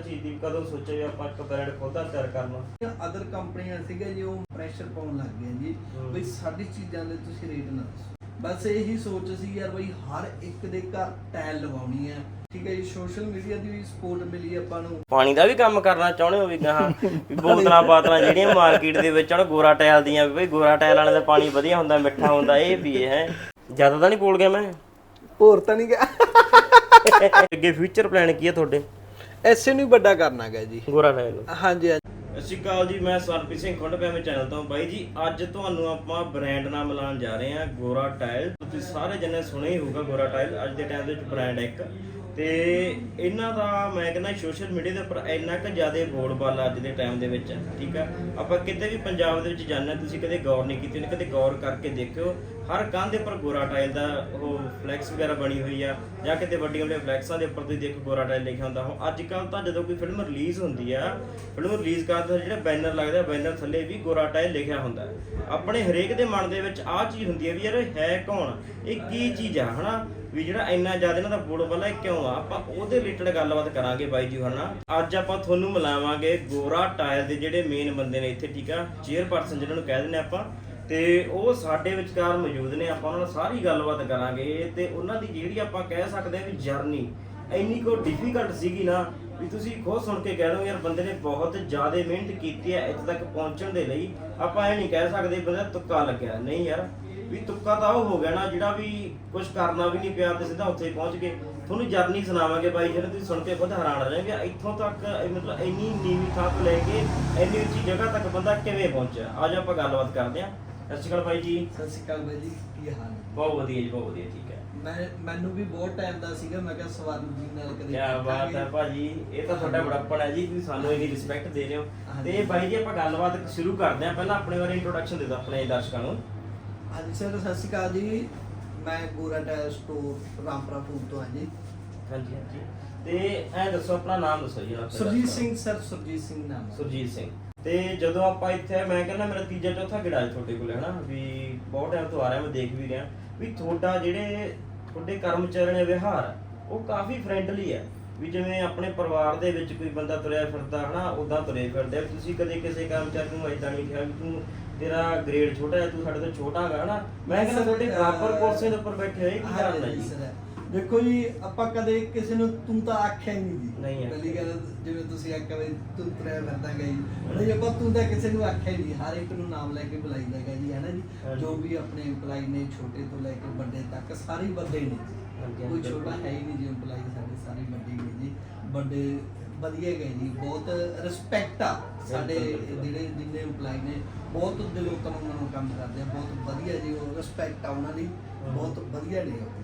ਚੀਜ਼ ਦੀ ਕਦੋਂ ਸੋਚਿਆ ਵੀ ਆਪਾਂ ਇੱਕ ਬ੍ਰਾਂਡ ਖੁਦ ਤਿਆਰ ਕਰਨਾ ਅਦਰ ਕੰਪਨੀਆਂ ਸੀਗੇ ਜੀ ਉਹ ਪ੍ਰੈਸ਼ਰ ਪਾਉਣ ਲੱਗ ਗਏ ਜੀ। ਹਮ। ਬਈ ਸਾਡੀ ਚੀਜ਼ਾਂ ਦੇ ਤੁਸੀਂ ਰੇਟ ਨਾ ਦੱਸੋ। ਬਸ ਇਹੀ ਸੋਚ ਸੀ ਯਾਰ ਬਈ ਹਰ ਇੱਕ ਦੇ ਘਰ ਟਾਇਲ ਲਵਾਉਣੀ ਹੈ। ਠੀਕ ਹੈ ਜੀ ਸੋਸ਼ਲ ਮੀਡੀਆ ਦੀ ਵੀ ਸਪੋਰਟ ਮਿਲੀ ਆਪਾਂ ਨੂੰ। ਪਾਣੀ ਦਾ ਵੀ ਕੰਮ ਕਰਨਾ ਚਾਹੁੰਦੇ ਹੋ ਵੀ ਗਾਹਾਂ ਵੀ ਬੋਤਲਾਂ ਬਾਤਲਾਂ ਜਿਹੜੀਆਂ ਮਾਰਕੀਟ ਦੇ ਵਿੱਚ ਹੁਣ ਗੋਰਾ ਟਾਇਲ ਦੀਆਂ ਵੀ ਬਈ ਗੋਰਾ ਟਾਇਲ ਵਾਲੇ ਦਾ ਪਾਣੀ ਵਧੀਆ ਹੁੰਦਾ ਮਿੱਠਾ ਹੁੰਦਾ ਇਹ ਪੀਏ ਹੈ। ਜ਼ਿਆਦਾ ਤਾਂ ਨਹੀਂ ਬੋਲ ਗਿਆ ਮੈਂ? ਹੋਰ ਤਾਂ ਨਹੀਂ ਗਿਆ। ਅੱਗੇ ਫਿਊਚਰ ਪਲਾਨ ਕੀ ਹੈ ਤੁਹਾਡੇ? ਐਸੇ ਨੂੰ ਹੀ ਵੱਡਾ ਕਰਨਾ ਗਾ ਜੀ। ਗੋਰਾ ਟਾਇਲ ਹਾਂਜੀ ਸਤਿ ਸ਼੍ਰੀ ਅਕਾਲ ਜੀ ਮੈਂ ਸਰਪ੍ਰੀਤ ਸਿੰਘ ਖੁੰਡ ਪਿਆਵੇਂ ਚੈਨਲ ਤੋਂ। ਬਾਈ ਜੀ ਅੱਜ ਤੁਹਾਨੂੰ ਆਪਾਂ ਬ੍ਰਾਂਡ ਨਾਮ ਮਿਲਾਉਣ ਜਾ ਰਹੇ ਹਾਂ ਗੋਰਾ ਟਾਇਲ। ਤੁਸੀਂ ਸਾਰੇ ਜਣੇ ਸੁਣਿਆ ਹੀ ਹੋਊਗਾ ਗੋਰਾ ਟਾਇਲ। ਅੱਜ ਦੇ ਟਾਈਮ ਦੇ ਵਿੱਚ ਬ੍ਰਾਂਡ ਹੈ ਇੱਕ। ਤੇ ਇਹਨਾਂ ਦਾ ਮੈਂ ਕਹਿੰਦਾ ਸੋਸ਼ਲ ਮੀਡੀਆ ਦੇ ਉੱਪਰ ਇੰਨਾ ਕੁ ਜ਼ਿਆਦਾ ਬੋਲਬਾਲਾ ਅੱਜ ਦੇ ਟਾਈਮ ਦੇ ਵਿੱਚ ਠੀਕ ਆ? ਆਪਾਂ ਕਿਤੇ ਵੀ ਪੰਜਾਬ ਦੇ ਵਿੱਚ ਜਾਂਦੇ ਹਾਂ, ਤੁਸੀਂ ਕਦੇ ਗੌਰ ਨਹੀਂ ਕੀਤੀ ਉਹਨੇ ਕਦੇ ਗੌਰ ਕਰਕੇ ਦੇਖਿਓ। ਹਰ ਕੰਧ ਦੇ ਉੱਪਰ ਗੋਰਾ ਟਾਇਲ ਦਾ ਉਹ ਫਲੈਕਸ ਵਗੈਰਾ ਬਣੀ ਹੋਈ ਆ ਜਾਂ ਕਿਤੇ ਵੱਡੀਆਂ ਵੱਡੀਆਂ ਫਲੈਕਸਾਂ ਦੇ ਉੱਪਰ ਤੁਸੀਂ ਦੇਖੋ ਗੋਰਾ ਟਾਇਲ ਲਿਖਿਆ ਹੁੰਦਾ। ਹੁਣ ਅੱਜ ਕੱਲ ਤਾਂ ਜਦੋਂ ਕੋਈ ਫਿਲਮ ਰਿਲੀਜ਼ ਹੁੰਦੀ ਆ ਫਿਲਮ ਰਿਲੀਜ਼ ਕਰਨ ਹੋਏ ਜਿਹੜਾ ਬੈਨਰ ਲੱਗਦਾ ਬੈਨਰ ਥੱਲੇ ਵੀ ਗੋਰਾ ਟਾਇਲ ਲਿਖਿਆ ਹੁੰਦਾ ਆਪਣੇ ਹਰੇਕ ਦੇ ਮਨ ਦੇ ਵਿੱਚ ਆਹ ਚੀਜ਼ ਹੁੰਦੀ ਹੈ ਵੀ ਯਾਰ ਹੈ ਕੌਣ? ਇਹ ਕੀ ਚੀਜ਼ ਆ ਹਨਾ? ਵੀ ਜਿਹੜਾ ਇੰਨਾ ਜ਼ਿਆਦਾ ਇਹਨਾਂ ਦਾ ਬੋਲ ਵਾਲਾ ਇਹ ਕਿਉਂ ਆ? ਆਪਾਂ ਉਹਦੇ ਰਿਲੇਟਡ ਗੱਲਬਾਤ ਕਰਾਂਗੇ ਬਾਈ ਜੀ ਹਨਾ ਅੱਜ ਆਪਾਂ ਤੁਹਾਨੂੰ ਮਿਲਾਵਾਂਗੇ ਗੋਰਾ ਟਾਇਲ ਦੇ ਜਿਹੜੇ ਮੇਨ ਬੰਦੇ ਨੇ ਇੱਥੇ, ਠੀਕ ਆ? ਚੇਅਰਪਰਸਨ ਜਿਹਨਾਂ ਨੂੰ ਕਹਿ ਦਿੰਦੇ ਆਪਾਂ। ਤੇ ਉਹ ਸਾਡੇ ਵਿਚਕਾਰ ਮੌਜੂਦ ਨੇ, ਆਪਾਂ ਉਹਨਾਂ ਨਾਲ ਸਾਰੀ ਗੱਲਬਾਤ ਕਰਾਂਗੇ। ਤੇ ਉਹਨਾਂ ਦੀ ਜਿਹੜੀ ਆਪਾਂ ਕਹਿ ਸਕਦੇ ਹਾਂ ਵੀ ਜਰਨੀ ਇੰਨੀ ਕੋ ਡਿਫਿਕਲਟ ਸੀਗੀ ਨਾ, ਵੀ ਤੁਸੀਂ ਖੁਦ ਸੁਣ ਕੇ ਕਹਿ ਦੋ ਯਾਰ ਬੰਦੇ ਨੇ ਬਹੁਤ ਜ਼ਿਆਦਾ ਮਿਹਨਤ ਕੀਤੀ ਹੈ ਇੱਥੇ ਤੱਕ ਪਹੁੰਚਣ ਦੇ ਲਈ। ਆਪਾਂ ਇਹ ਨਹੀਂ ਕਹਿ ਸਕਦੇ ਬੰਦਾ ਤੁੱਕਾ ਲੱਗਿਆ। ਨਹੀਂ ਯਾਰ ਵੀ ਤੁੱਕਾ ਤਾਂ ਉਹ ਹੋ ਗਿਆ ਨਾ ਜਿਹੜਾ ਵੀ ਕੁਝ ਕਰਨਾ ਵੀ ਨਹੀਂ ਪਿਆ ਤੇ ਸਿੱਧਾ ਉੱਥੇ ਹੀ ਪਹੁੰਚ ਗਏ। ਤੁਹਾਨੂੰ ਜਰਨੀ ਸੁਣਾਵਾਂਗੇ ਬਾਈ ਜਿਹੜੇ ਤੁਸੀਂ ਸੁਣ ਕੇ ਖੁਦ ਹੈਰਾਨ ਰਹਿ ਜਾਓਗੇ ਇੱਥੋਂ ਤੱਕ ਇਹ ਮਤਲਬ ਇੰਨੀ ਨੀਵੀਂ ਥਾਂ ਤੋਂ ਲੈ ਕੇ ਇੰਨੀ ਉੱਚੀ ਜਗ੍ਹਾ ਤੱਕ ਬੰਦਾ ਕਿਵੇਂ ਪਹੁੰਚਿਆ? ਅੱਜ ਆਪਾਂ ਗੱਲਬਾਤ ਕਰਦੇ ਹਾਂ। ਸਤਿ ਸ਼੍ਰੀ ਅਕਾਲ ਬਾਈ ਜੀ। ਸਤਿ ਸ਼੍ਰੀ ਅਕਾਲ ਬਾਈ ਜੀ ਕੀ ਹਾਲ ਹੈ? ਬਹੁਤ ਵਧੀਆ ਜੀ ਬਹੁਤ ਵਧੀਆ ਠੀਕ ਹੈ। ਮੈਂ ਮੈਨੂੰ ਵੀ ਬਹੁਤ ਟਾਈਮ ਦਾ ਸੀਗਾ ਮੈਂ ਕਿਹਾ ਸਵਰਨ ਜੀ ਨਾਲ ਕਦੇ ਕੀ ਬਾਤ ਹੈ। ਭਾਜੀ ਇਹ ਤਾਂ ਤੁਹਾਡਾ ਬੜਾਪਣ ਹੈ ਜੀ ਤੁਸੀਂ ਸਾਨੂੰ ਇੰਨੀ ਰਿਸਪੈਕਟ ਦੇ ਰਹੇ ਹੋ। ਤੇ ਬਾਈ ਜੀ ਆਪਾਂ ਗੱਲਬਾਤ ਸ਼ੁਰੂ ਕਰਦੇ ਹਾਂ। ਪਹਿਲਾਂ ਆਪਣੇ ਬਾਰੇ ਇੰਟਰੋਡਕਸ਼ਨ ਦੇ ਦਿਓ ਆਪਣੇ ਦਰਸ਼ਕਾਂ ਨੂੰ। ਹਾਂਜੀ ਸਰ ਸਤਿ ਸ਼੍ਰੀ ਅਕਾਲ ਜੀ ਮੈਂ ਗੋਰਾ ਟਾਇਲ ਸਟੋਰ ਰਾਮਪੁਰਾ ਫੂਡ ਤੋਂ ਹਾਂ ਜੀ ਹਾਂਜੀ ਹਾਂਜੀ ਤੇ ਐ ਦੱਸੋ ਆਪਣਾ ਨਾਮ ਦੱਸੋ ਜੀ ਆਪਣੇ ਸੁਰਜੀਤ ਸਿੰਘ ਸਰ ਸੁਰਜੀਤ ਸਿੰਘ ਨਾਮ। ਹੈ। ਸੁਰਜੀਤ ਸਿੰਘ ਤੇ ਜਦੋਂ ਆਪਾਂ ਇੱਥੇ ਮੈਂ ਕਹਿੰਦਾ ਮੇਰਾ ਤੀਜਾ ਚੌਥਾ ਗਿੜਾ ਹੈ ਤੁਹਾਡੇ ਕੋਲ ਹਨਾ ਵੀ ਬਹੁਤ ਟਾਈਮ ਤੋਂ ਆ ਰਿਹਾ ਮੈਂ ਦੇਖ ਵੀ ਰਿਹਾ ਵੀ ਤੁਹਾਡਾ ਜਿਹੜੇ ਤੁਹਾਡੇ ਕਰਮਚਾਰੀ ਨੇ ਵਿਹਾਰ ਉਹ ਕਾਫੀ ਫ੍ਰੈਂਡਲੀ ਹੈ ਵੀ ਜਿਵੇਂ ਆਪਣੇ ਪਰਿਵਾਰ ਦੇ ਵਿੱਚ ਕੋਈ ਬੰਦਾ ਤੁਰਿਆ ਫਿਰਦਾ ਹਨਾ ਉਦਾਂ ਤੁਰੇ ਫਿਰਦੇ ਆ। ਤੁਸੀਂ ਕਦੇ ਕਿਸੇ ਕਰਮਚਾਰੀ ਨੂੰ ਇਦਾਂ ਨਹੀਂ ਕਿਹਾ ਵੀ ਤੂੰ ਤੇਰਾ ਗ੍ਰੇਡ ਛੋਟਾ ਹੈ ਤੂੰ ਸਾਡੇ ਤੋਂ ਛੋਟਾ ਹੈਗਾ ਹਨਾ। ਮੈਂ ਕਹਿੰਦਾ ਤੁਹਾਡੇ ਬਰਾਬਰ ਕੁਰਸੀ ਦੇ ਉੱਪਰ ਬੈਠੇ ਹੋਏ ਕੀ ਕਾਰਨ ਜੀ ਦੇਖੋ ਜੀ ਆਪਾਂ ਕਦੇ ਕਿਸੇ ਨੂੰ ਤੂੰ ਤਾਂ ਆਖਿਆ ਹੀ ਨਹੀਂ ਜੀ। ਨਹੀਂ। ਪਹਿਲੀ ਗੱਲ ਜਿਵੇਂ ਤੁਸੀਂ ਆਖਿਆ ਵੀ ਤੂੰ ਤੁਰਿਆ ਫਿਰਦਾ ਗਈ ਨਹੀਂ ਆਪਾਂ ਤੂੰ ਤਾਂ ਕਿਸੇ ਨੂੰ ਆਖਿਆ ਹੀ ਨਹੀਂ। ਹਰ ਇੱਕ ਨੂੰ ਨਾਮ ਲੈ ਕੇ ਬੁਲਾਈਦਾ ਹੈਗਾ ਜੀ ਹੈ ਨਾ ਜੀ। ਜੋ ਵੀ ਆਪਣੇ EMPLOYE ਨੇ ਛੋਟੇ ਤੋਂ ਲੈ ਕੇ ਵੱਡੇ ਤੱਕ ਸਾਰੇ ਵੱਡੇ ਨੇ ਕੋਈ। ਛੋਟਾ ਹੈ ਹੀ ਨਹੀਂ ਜੀ EMPLOYE ਸਾਡੇ ਸਾਰੇ ਵੱਡੇ ਨੇ ਜੀ। ਵੱਡੇ ਵਧੀਆ ਗਏ ਜੀ ਬਹੁਤ ਰਿਸਪੈਕਟ ਆ ਸਾਡੇ। ਜਿਹੜੇ ਜਿੰਨੇ EMPLOYE ਨੇ ਬਹੁਤ ਦਿਲੋਂ ਤੋਂ ਉਹਨਾਂ ਨੂੰ ਕੰਮ ਕਰਦੇ ਆ ਬਹੁਤ ਵਧੀਆ ਜੀ ਉਹ ਰਿਸਪੈਕਟ ਆ ਉਹਨਾਂ ਦੀ। ਬਹੁਤ ਵਧੀਆ ਨੇ ਉਹ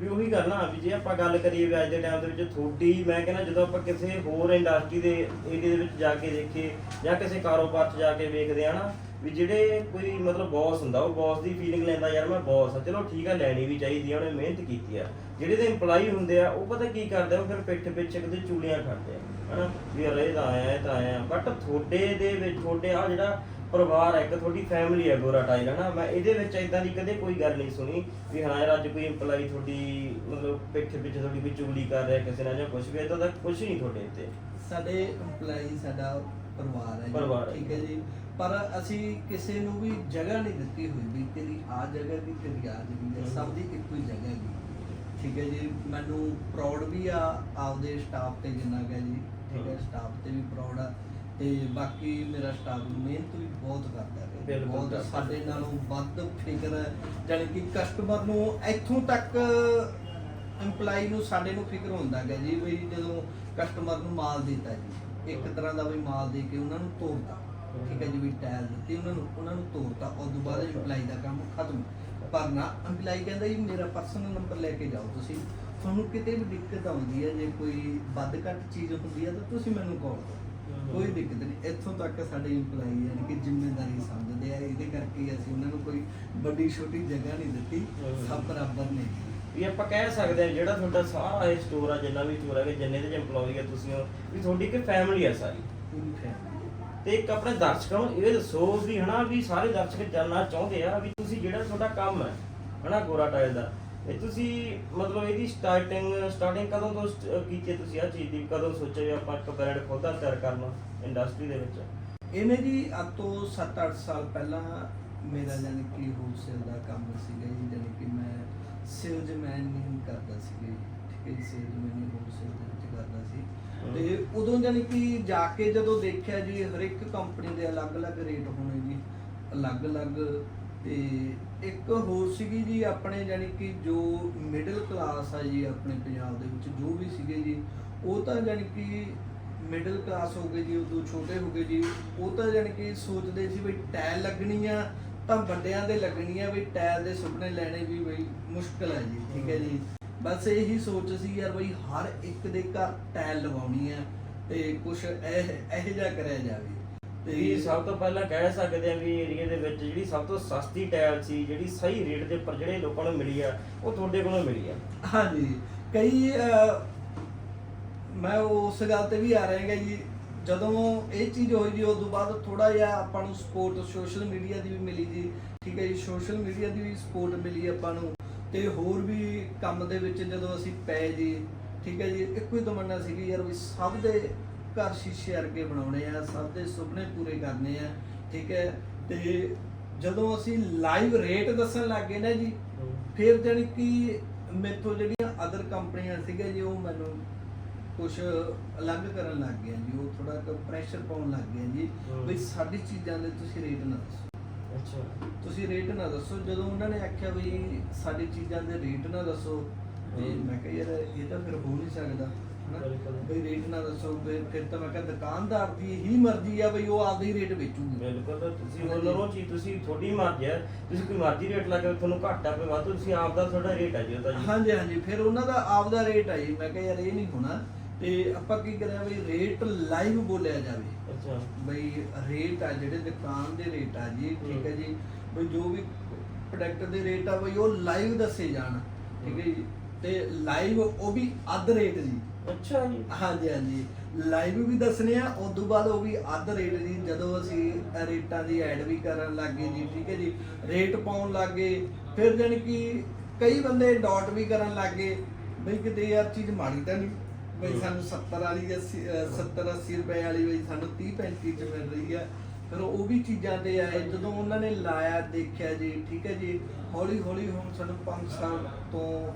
ਵੀ ਉਹੀ ਗੱਲ ਨਾ ਵੀ ਜੇ ਆਪਾਂ ਗੱਲ ਕਰੀਏ ਵੀ ਅੱਜ ਦੇ ਟਾਈਮ ਦੇ ਵਿੱਚ ਥੋੜੀ ਮੈਂ ਕਹਿੰਦਾ ਜਦੋਂ ਆਪਾਂ ਕਿਸੇ ਹੋਰ ਇੰਡਸਟਰੀ ਦੇ ਏਰੀਆ ਦੇ ਵਿੱਚ ਜਾ ਕੇ ਦੇਖੀਏ ਜਾਂ ਕਿਸੇ ਕਾਰੋਬਾਰ 'ਚ ਜਾ ਕੇ ਵੇਖਦੇ ਆ ਨਾ ਵੀ ਜਿਹੜੇ ਕੋਈ ਮਤਲਬ ਬੌਸ ਹੁੰਦਾ ਉਹ ਬੌਸ ਦੀ ਫੀਲਿੰਗ ਲੈਂਦਾ ਯਾਰ ਮੈਂ ਬੌਸ ਆ ਚਲੋ ਠੀਕ ਆ ਲੈਣੀ ਵੀ ਚਾਹੀਦੀ ਆ ਉਹਨੇ ਮਿਹਨਤ ਕੀਤੀ ਆ ਜਿਹੜੇ ਦੇ EMPLOYE ਹੁੰਦੇ ਆ ਉਹ ਪਤਾ ਕੀ ਕਰਦੇ ਆ ਉਹ ਫਿਰ ਪਿੱਠ ਪਿੱਛੇ ਕਿਤੇ ਚੂਲੀਆਂ ਕਰਦੇ ਆ ਹਨਾ ਵੀ ਯਾਰ ਇਹ ਤਾਂ ਆਇਆ ਇਹ ਤਾਂ ਆਇਆ। ਬਟ ਤੁਹਾਡੇ ਦੇ ਵਿੱਚ ਤੁਹਾਡੇ ਆ ਜਿਹੜਾ ਪਰਿਵਾਰ ਹੈ ਇੱਕ ਤੁਹਾਡੀ ਫੈਮਿਲੀ ਹੈ ਗੋਰਾ ਟਾਈਲ ਹੈ ਨਾ ਮੈਂ ਇਹਦੇ ਵਿੱਚ ਇਦਾਂ ਦੀ ਕਦੇ ਕੋਈ ਗੱਲ ਨਹੀਂ ਸੁਣੀ ਵੀ ਹਾਂ ਯਾਰ ਅੱਜ ਕੋਈ EMPLOYE ਤੁਹਾਡੀ ਮਤਲਬ ਪਿੱਠ ਪਿੱਛੇ ਤੁਹਾਡੀ ਕੋਈ ਚੁਗਲੀ ਕਰ ਰਿਹਾ ਕਿਸੇ ਨਾਲ ਜਾਂ ਕੁਝ ਵੀ ਇਦਾਂ ਦਾ ਕੁਝ ਨਹੀਂ ਤੁਹਾਡੇ ਉੱਤੇ ਸਾਡੇ EMPLOYE ਸਾਡਾ ਪਰਿਵਾਰ ਹੈ ਜੀ, ਪਰਿਵਾਰ ਹੈ। ਠੀਕ ਹੈ ਜੀ। ਪਰ ਅਸੀਂ ਕਿਸੇ ਨੂੰ ਵੀ ਜਗ੍ਹਾ ਨਹੀਂ ਦਿੱਤੀ ਹੋਈ ਵੀ ਤੇਰੀ ਆ ਜਗ੍ਹਾ ਦੀ ਤੇਰੀ ਆ ਜਗ੍ਹਾ ਦੀ ਸਭ ਦੀ ਇੱਕੋ ਹੀ ਜਗ੍ਹਾ ਹੈ ਠੀਕ ਹੈ ਜੀ ਮੈਨੂੰ ਪ੍ਰਾਊਡ ਵੀ ਆ ਆਪਦੇ ਸਟਾਫ ਤੇ ਜਿੰਨਾ ਗਿਆ ਜੀ। ਠੀਕ ਹੈ। ਸਟਾਫ ਤੇ ਵੀ ਪ੍ਰਾਊਡ ਆ। ਤੇ ਬਾਕੀ ਮੇਰਾ ਸਟਾਫ ਮਿਹਨਤ ਵੀ ਬਹੁਤ ਕਰਦਾ ਹੈ ਬਿਲਕੁਲ ਬਹੁਤ ਕਰਦਾ। ਸਾਡੇ ਨਾਲੋਂ ਵੱਧ ਫਿਕਰ ਹੈ ਜਾਣੀ ਕਿ ਕਸਟਮਰ ਨੂੰ ਇੱਥੋਂ ਤੱਕ EMPLOYE ਨੂੰ ਸਾਡੇ ਨੂੰ ਫਿਕਰ ਹੁੰਦਾ ਹੈ ਜੀ ਵੀ ਜਦੋਂ ਕਸਟਮਰ ਨੂੰ ਮਾਲ ਦਿੱਤਾ ਜੀ ਇੱਕ ਤਰ੍ਹਾਂ ਦਾ ਵੀ ਮਾਲ ਦੇ ਕੇ ਉਹਨਾਂ ਨੂੰ ਤੋਰਤਾ। ਠੀਕ ਹੈ ਜੀ ਵੀ ਟਾਇਲ ਦਿੱਤੀ ਉਹਨਾਂ ਨੂੰ ਉਹਨਾਂ ਨੂੰ ਤੋਰਤਾ ਉਸ ਤੋਂ ਬਾਅਦ EMPLOYE ਦਾ ਕੰਮ ਖਤਮ। ਪਰ ਨਾ EMPLOYE ਕਹਿੰਦਾ ਜੀ ਮੇਰਾ ਪਰਸਨਲ ਨੰਬਰ ਲੈ ਕੇ ਜਾਓ ਤੁਸੀਂ। ਤੁਹਾਨੂੰ ਕਿਤੇ ਵੀ ਦਿੱਕਤ ਆਉਂਦੀ ਹੈ ਜੇ ਕੋਈ ਵੱਧ ਘੱਟ ਚੀਜ਼ ਹੁੰਦੀ ਹੈ ਤਾਂ ਤੁਸੀਂ ਮੈਨੂੰ ਕਾਲ ਕਰੋ। ਕੋਈ ਦਿੱਕਤ ਨਹੀਂ। ਇੱਥੋਂ ਤੱਕ ਸਾਡੇ EMPLOYE ਯਾਨੀ ਕਿ ਜ਼ਿੰਮੇਵਾਰੀ ਸਮਝਦੇ ਆ। ਇਹਦੇ ਕਰਕੇ ਹੀ ਅਸੀਂ ਉਹਨਾਂ ਨੂੰ ਕੋਈ ਵੱਡੀ ਛੋਟੀ ਜਗ੍ਹਾ ਨਹੀਂ ਦਿੱਤੀ। ਸਭ ਬਰਾਬਰ ਨੇ। ਵੀ ਆਪਾਂ ਕਹਿ ਸਕਦੇ ਹਾਂ ਜਿਹੜਾ ਤੁਹਾਡਾ ਸਾਰਾ ਇਹ ਸਟੋਰ ਆ ਜਿੰਨਾ ਵੀ ਸਟੋਰ ਹੈ ਜਿੰਨੇ ਦੇ EMPLOYE ਆ ਤੁਸੀਂ ਹੋ ਵੀ ਤੁਹਾਡੀ ਇੱਕ ਫੈਮਿਲੀ ਆ ਸਾਰੀ। ਪੂਰੀ family। ਤੇ ਇੱਕ ਆਪਣੇ ਦਰਸ਼ਕਾਂ ਨੂੰ ਇਹ ਦੱਸੋ ਵੀ ਹਨਾ ਵੀ ਸਾਰੇ ਦਰਸ਼ਕ ਜਾਨਣਾ ਚਾਹੁੰਦੇ ਆ ਵੀ ਤੁਸੀਂ ਜਿਹੜਾ ਤੁਹਾਡਾ ਕੰਮ ਹੈ ਹਨਾ ਗੋਰਾ ਟਾਇਲ ਦਾ ਇਹ ਤੁਸੀਂ ਮਤਲਬ ਇਹਦੀ ਸਟਾਰਟਿੰਗ ਸਟਾਰਟਿੰਗ ਕਦੋਂ ਤੋਂ ਕੀਤੀ ਹੈ ਤੁਸੀਂ ਆ ਚੀਜ਼ ਦੀ? ਕਦੋਂ ਸੋਚਿਆ ਵੀ ਆਪਾਂ ਇੱਕ ਬ੍ਰਾਂਡ ਖੁਦ ਤਿਆਰ ਕਰਨਾ ਇੰਡਸਟਰੀ ਦੇ ਵਿੱਚ? ਇਹਨੇ ਜੀ ਅੱਜ ਤੋਂ 7-8 ਸਾਲ ਪਹਿਲਾਂ ਮੇਰਾ ਜਾਨੀ ਕਿ ਹੋਲਸੇਲ ਦਾ ਕੰਮ ਸੀਗਾ ਜੀ ਜਾਨੀ ਕਿ ਮੈਂ ਸੇਲਜ਼ਮੈਨ ਨਹੀਂ ਕਰਦਾ ਸੀਗਾ ਜੀ ਠੀਕ ਹੈ ਜੀ ਸੇਲਜ਼ਮੈਨ ਹੀ ਹੋਲਸੇਲ ਦੇ ਵਿੱਚ ਕਰਦਾ ਸੀ। ਤੇ ਉਦੋਂ ਜਾਨੀ ਕਿ ਜਾ ਕੇ ਜਦੋਂ ਦੇਖਿਆ ਜੀ ਹਰ ਇੱਕ ਕੰਪਨੀ ਦੇ ਅਲੱਗ-ਅਲੱਗ ਰੇਟ ਹੋਣੇ ਜੀ ਅਲੱਗ-ਅਲੱਗ ਤੇ ਇੱਕ ਹੋਰ ਸੀਗੀ ਜੀ ਆਪਣੇ ਜਾਨੀ ਕਿ ਜੋ ਮਿਡਲ ਕਲਾਸ ਆ ਜੀ ਆਪਣੇ ਪੰਜਾਬ ਦੇ ਵਿੱਚ, ਜੋ ਵੀ ਸੀਗੇ ਜੀ, ਉਹ ਤਾਂ ਜਾਨੀ ਕਿ ਮਿਡਲ ਕਲਾਸ ਹੋ ਗਏ ਜੀ ਉਦੋਂ ਛੋਟੇ ਹੋ ਗਏ ਜੀ, ਉਹ ਤਾਂ ਜਾਨੀ ਕਿ ਸੋਚਦੇ ਸੀ ਵੀ ਟਾਇਲ ਲੱਗਣੀ ਆ ਤਾਂ ਵੱਡਿਆਂ ਦੇ ਲੱਗਣੀ ਆ ਵੀ ਟਾਇਲ ਦੇ ਸੁਪਨੇ ਲੈਣੇ ਵੀ ਬਈ ਮੁਸ਼ਕਲ ਹੈ ਜੀ, ਠੀਕ ਹੈ ਜੀ। ਬਸ ਇਹੀ ਸੋਚ ਸੀ ਯਾਰ ਬਈ ਹਰ ਇੱਕ ਦੇ ਘਰ ਟਾਇਲ ਲਵਾਉਣੀ ਆ ਤੇ ਕੁਝ ਇਹ ਇਹ ਜਿਹਾ ਕਰਿਆ ਜਾਵੇ। ਤੇ ਸਭ ਤੋਂ ਪਹਿਲਾਂ ਕਹਿ ਸਕਦੇ ਆ ਵੀ ਏਰੀਆ ਦੇ ਵਿੱਚ ਜਿਹੜੀ ਸਭ ਤੋਂ ਸਸਤੀ ਟਾਇਲ ਸੀ, ਜਿਹੜੀ ਸਹੀ ਰੇਟ ਦੇ ਉੱਪਰ ਜਿਹੜੇ ਲੋਕਾਂ ਨੂੰ ਮਿਲੀ ਆ, ਉਹ ਤੁਹਾਡੇ ਕੋਲੋਂ ਮਿਲੀ ਆ। ਹਾਂਜੀ। ਕਈ ਮੈਂ ਉਸ ਗੱਲ ਤੇ ਵੀ ਆ ਰਿਹਾਗਾ ਜੀ, ਜਦੋਂ ਇਹ ਚੀਜ਼ ਹੋਈ ਜੀ ਉਸ ਤੋਂ ਬਾਅਦ ਥੋੜਾ ਜਿਹਾ ਆਪਾਂ ਨੂੰ ਸਪੋਰਟ ਸੋਸ਼ਲ ਮੀਡੀਆ ਦੀ ਵੀ ਮਿਲੀ ਜੀ। ਠੀਕ ਹੈ ਜੀ ਸੋਸ਼ਲ ਮੀਡੀਆ ਦੀ ਵੀ ਸਪੋਰਟ ਮਿਲੀ ਆਪਾਂ ਨੂੰ। ਤੇ ਹੋਰ ਵੀ ਕੰਮ ਦੇ ਵਿੱਚ ਜਦੋਂ ਅਸੀਂ ਪਏ ਜੀ, ਠੀਕ ਹੈ ਜੀ, ਇੱਕੋ ਹੀ ਤਮੰਨਾ ਸੀਗੀ ਯਾਰ ਵੀ ਸਭ ਦੇ ਘਰ ਸ਼ੀਸ਼ੇ ਵਰਗੇ ਬਣਾਉਣੇ ਆ ਸਭ ਦੇ ਸੁਪਨੇ ਪੂਰੇ ਕਰਨੇ ਆ ਠੀਕ ਹੈ ਤੇ ਜਦੋਂ ਅਸੀਂ ਲਾਈਵ ਰੇਟ ਦੱਸਣ ਲੱਗੇ ਨਾ ਜੀ ਫਿਰ ਜਾਣੀ ਕਿ ਮੇਥੋਂ ਜਿਹੜੀਆਂ ਅਦਰ ਕੰਪਨੀਆਂ ਸੀਗੀਆਂ ਜੀ ਉਹ ਮੈਨੂੰ ਕੁਝ ਅਲੱਗ ਕਰਨ ਲੱਗ ਗਏ ਜੀ ਉਹ ਥੋੜਾ ਪ੍ਰੈਸ਼ਰ ਪਾਉਣ ਲੱਗ ਗਏ ਜੀ। ਵੀ ਸਾਡੀ ਚੀਜ਼ਾਂ ਦੇ ਤੁਸੀਂ ਰੇਟ ਨਾ ਦੱਸੋ ਅੱਛਾ ਤੁਸੀਂ ਰੇਟ ਨਾ ਦੱਸੋ ਜਦੋਂ ਉਹਨਾਂ ਨੇ ਆਖਿਆ ਵੀ ਸਾਡੀ ਚੀਜ਼ਾਂ ਦੇ ਰੇਟ ਨਾ ਦੱਸੋ ਤੇ। ਮੈਂ ਕਿਹਾ ਯਾਰ ਇਹ ਤਾਂ ਫਿਰ ਹੋ ਨਹੀਂ ਸਕਦਾ। ਬਈ ਰੇਟ ਨਾ ਦੱਸੋ ਫਿਰ ਫਿਰ ਤਾਂ ਮੈਂ ਕਿਹਾ ਦੁਕਾਨਦਾਰ ਦੀ ਹੀ ਮਰਜ਼ੀ ਆ ਬਈ ਉਹ ਆਪਦਾ ਹੀ ਰੇਟ ਵੇਚੂਗੀ। ਬਿਲਕੁਲ ਤਾਂ ਤੁਸੀਂ ਹਾਂਜੀ। ਮਤਲਬ ਉਹ ਚੀਜ਼ ਤੁਸੀਂ ਤੁਹਾਡੀ ਮਰਜ਼ੀ ਹੈ ਤੁਸੀਂ ਕੋਈ ਮਰਜ਼ੀ ਰੇਟ ਲਾ ਕੇ ਤੁਹਾਨੂੰ ਘੱਟ ਆ ਕੋਈ ਵੱਧ ਤੁਸੀਂ ਆਪ ਦਾ ਤੁਹਾਡਾ ਰੇਟ ਹੈ ਜੀ ਉਹਦਾ ਜੀ। ਹਾਂਜੀ ਹਾਂਜੀ ਫਿਰ ਉਹਨਾਂ ਦਾ ਆਪਦਾ ਰੇਟ ਆ ਜੀ। ਮੈਂ ਕਿਹਾ ਯਾਰ ਇਹ ਨਹੀਂ ਹੋਣਾ ਤੇ ਆਪਾਂ ਕੀ ਕਰਿਆ ਵੀ ਰੇਟ ਲਾਈਵ ਬੋਲਿਆ ਜਾਵੇ। ਅੱਛਾ। ਬਈ ਰੇਟ ਆ ਜਿਹੜੇ ਦੁਕਾਨ ਦੇ ਰੇਟ ਆ ਜੀ ਠੀਕ ਹੈ ਜੀ। ਬਈ ਜੋ ਵੀ ਪ੍ਰੋਡਕਟ ਦੇ ਰੇਟ ਆ ਬਈ ਉਹ ਲਾਈਵ ਦੱਸੇ ਜਾਣ ਠੀਕ ਹੈ ਜੀ। ਤੇ ਲਾਈਵ ਉਹ ਵੀ ਅੱਧ ਰੇਟ ਜੀ। ਅੱਛਾ ਜੀ। ਹਾਂਜੀ ਹਾਂਜੀ। ਲਾਈਵ ਵੀ ਦੱਸਣੇ ਆ ਉਸ ਤੋਂ ਬਾਅਦ ਉਹ ਵੀ ਅੱਧ ਰੇਟ ਜੀ ਜਦੋਂ ਅਸੀਂ ਰੇਟਾਂ ਦੀ ਐਡ ਵੀ ਕਰਨ ਲੱਗੇ ਜੀ ਠੀਕ ਹੈ ਜੀ। ਰੇਟ ਪਾਉਣ ਲੱਗੇ ਫਿਰ ਜਾਣੀ ਕਿ ਕਈ ਬੰਦੇ ਡਾਟ ਵੀ ਕਰਨ ਲੱਗੇ ਬਈ ਕਿਤੇ ਯਾਰ ਚੀਜ਼ ਮਾੜੀ ਤਾਂ ਨਹੀਂ। ਬਈ। ਸਾਨੂੰ 70 ਵਾਲੀ 80 70 80 ਰੁਪਏ ਵਾਲੀ ਬਈ ਸਾਨੂੰ 30 35 ਚ ਮਿਲ ਰਹੀ ਆ। ਫਿਰ ਉਹ ਵੀ ਚੀਜ਼ਾਂ ਤੇ ਆਏ ਜਦੋਂ ਉਹਨਾਂ ਨੇ ਲਾਇਆ ਦੇਖਿਆ ਜੀ ਠੀਕ ਹੈ ਜੀ। ਹੌਲੀ ਹੌਲੀ ਹੁਣ ਸਾਨੂੰ 5 ਸਾਲ ਤੋਂ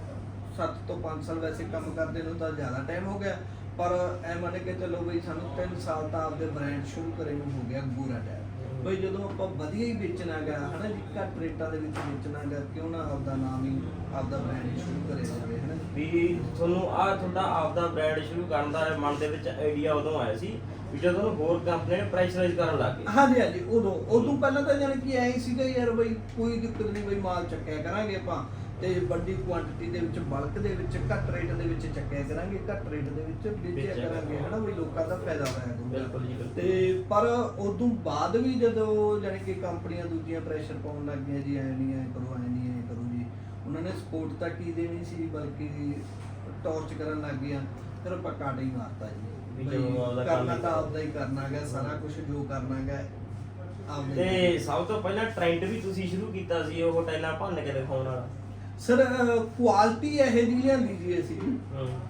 7 ਤੋਂ 5 ਸਾਲ ਵੈਸੇ ਕੰਮ ਕਰਦੇ ਨੂੰ ਤਾਂ ਜ਼ਿਆਦਾ ਟਾਈਮ ਹੋ ਗਿਆ। ਪਰ ਐ ਮੰਨ ਕੇ ਚੱਲੋ ਬਈ ਸਾਨੂੰ 3 ਸਾਲ ਤਾਂ ਆਪਦੇ ਬ੍ਰਾਂਡ ਸ਼ੁਰੂ ਕਰੇ ਨੂੰ ਹੋ ਗਿਆ ਗੋਰਾ ਟਾਇਰ। ਬਈ ਜਦੋਂ ਆਪਾਂ ਵਧੀਆ ਹੀ ਵੇਚਣਾ ਗਾ ਹਨਾ ਜੀ ਘੱਟ ਰੇਟਾਂ ਦੇ ਵਿੱਚ ਵੇਚਣਾ ਗਾ ਕਿਉਂ ਨਾ ਆਪਦਾ ਨਾਮ ਹੀ ਆਪਦਾ ਬ੍ਰਾਂਡ ਸ਼ੁਰੂ ਕਰੇ ਜਾਵੇ ਹਨਾ। ਵੀ ਤੁਹਾਨੂੰ ਆ ਤੁਹਾਡਾ ਆਪ ਦਾ ਬ੍ਰਾਂਡ ਸ਼ੁਰੂ ਕਰਨ ਦਾ ਮਨ ਦੇ ਵਿੱਚ ਆਈਡੀਆ ਉਦੋਂ ਆਇਆ ਸੀ ਵੀ ਜਦੋਂ ਤੁਹਾਨੂੰ ਹੋਰ ਕੰਪਨੀ ਨੇ ਪ੍ਰੈਸ਼ਰਾਈਜ਼ ਕਰਨ ਲੱਗ ਗਏ। ਹਾਂਜੀ ਹਾਂਜੀ ਉਦੋਂ ਉਦੋਂ ਪਹਿਲਾਂ ਤਾਂ ਜਾਣੀ ਕਿ ਐਂ ਸੀਗਾ ਯਾਰ ਬਈ ਕੋਈ ਦਿੱਕਤ ਨਹੀਂ ਬਈ ਮਾਲ ਚੱਕਿਆ ਕਰਾਂਗੇ ਆਪਾਂ। ਤੇ ਵੱਡੀ ਕੁਆਂਟੀਟੀ ਦੇ ਵਿੱਚ ਬਲਕ ਦੇ ਵਿੱਚ ਘੱਟ ਰੇਟ ਦੇ ਵਿੱਚ ਚੱਕਿਆ ਕਰਾਂਗੇ ਘੱਟ ਰੇਟ ਦੇ ਵਿੱਚ ਵੇਚਿਆ ਕਰਾਂਗੇ ਹਨਾ ਬਈ ਲੋਕਾਂ ਦਾ ਫਾਇਦਾ ਹੋਇਆ। ਬਿਲਕੁਲ ਜੀ। ਤੇ ਪਰ ਉਦੋਂ ਬਾਅਦ ਵੀ ਜਦੋਂ ਜਾਣੀ ਕਿ ਕੰਪਨੀਆਂ ਦੂਜੀਆਂ ਪ੍ਰੈਸ਼ਰ ਪਾਉਣ ਲੱਗ ਗਈਆਂ ਜੀ ਐ ਨਹੀਂ ਐ ਕਰੋ ਐ ਨਹੀਂ ਐ ਕਰੋ ਜੀ ਉਹਨਾਂ ਨੇ ਸਪੋਰਟ ਤਾਂ ਕੀ ਦੇਣੀ ਸੀ ਬਲਕਿ ਟੌਰਚ ਕਰਨ ਲੱਗ ਗਈਆਂ ਫਿਰ ਆਪਾਂ ਕਾਟ ਹੀ ਮਾਰਤਾ ਵੀ ਜੀ ਕਰਨਾ ਤਾਂ। ਆਪਦਾ ਹੀ ਕਰਨਾ ਗਾ ਸਾਰਾ ਕੁਝ ਜੋ ਕਰਨਾ ਗਾ ਆਪਦਾ ਹੀ ਤੇ ਸਭ ਤੋਂ ਪਹਿਲਾਂ ਟ੍ਰੈਂਡ ਵੀ ਤੁਸੀਂ ਸ਼ੁਰੂ ਕੀਤਾ ਸੀ ਉਹ ਟੈਲਾਂ ਭੰਨ ਕੇ ਦਿਖਾਉਣ ਵਾਲਾ ਸਰ ਕੁਆਲਿਟੀ ਇਹ ਜਿਹੀ ਲਿਆਂਦੀ ਜੀ ਅਸੀਂ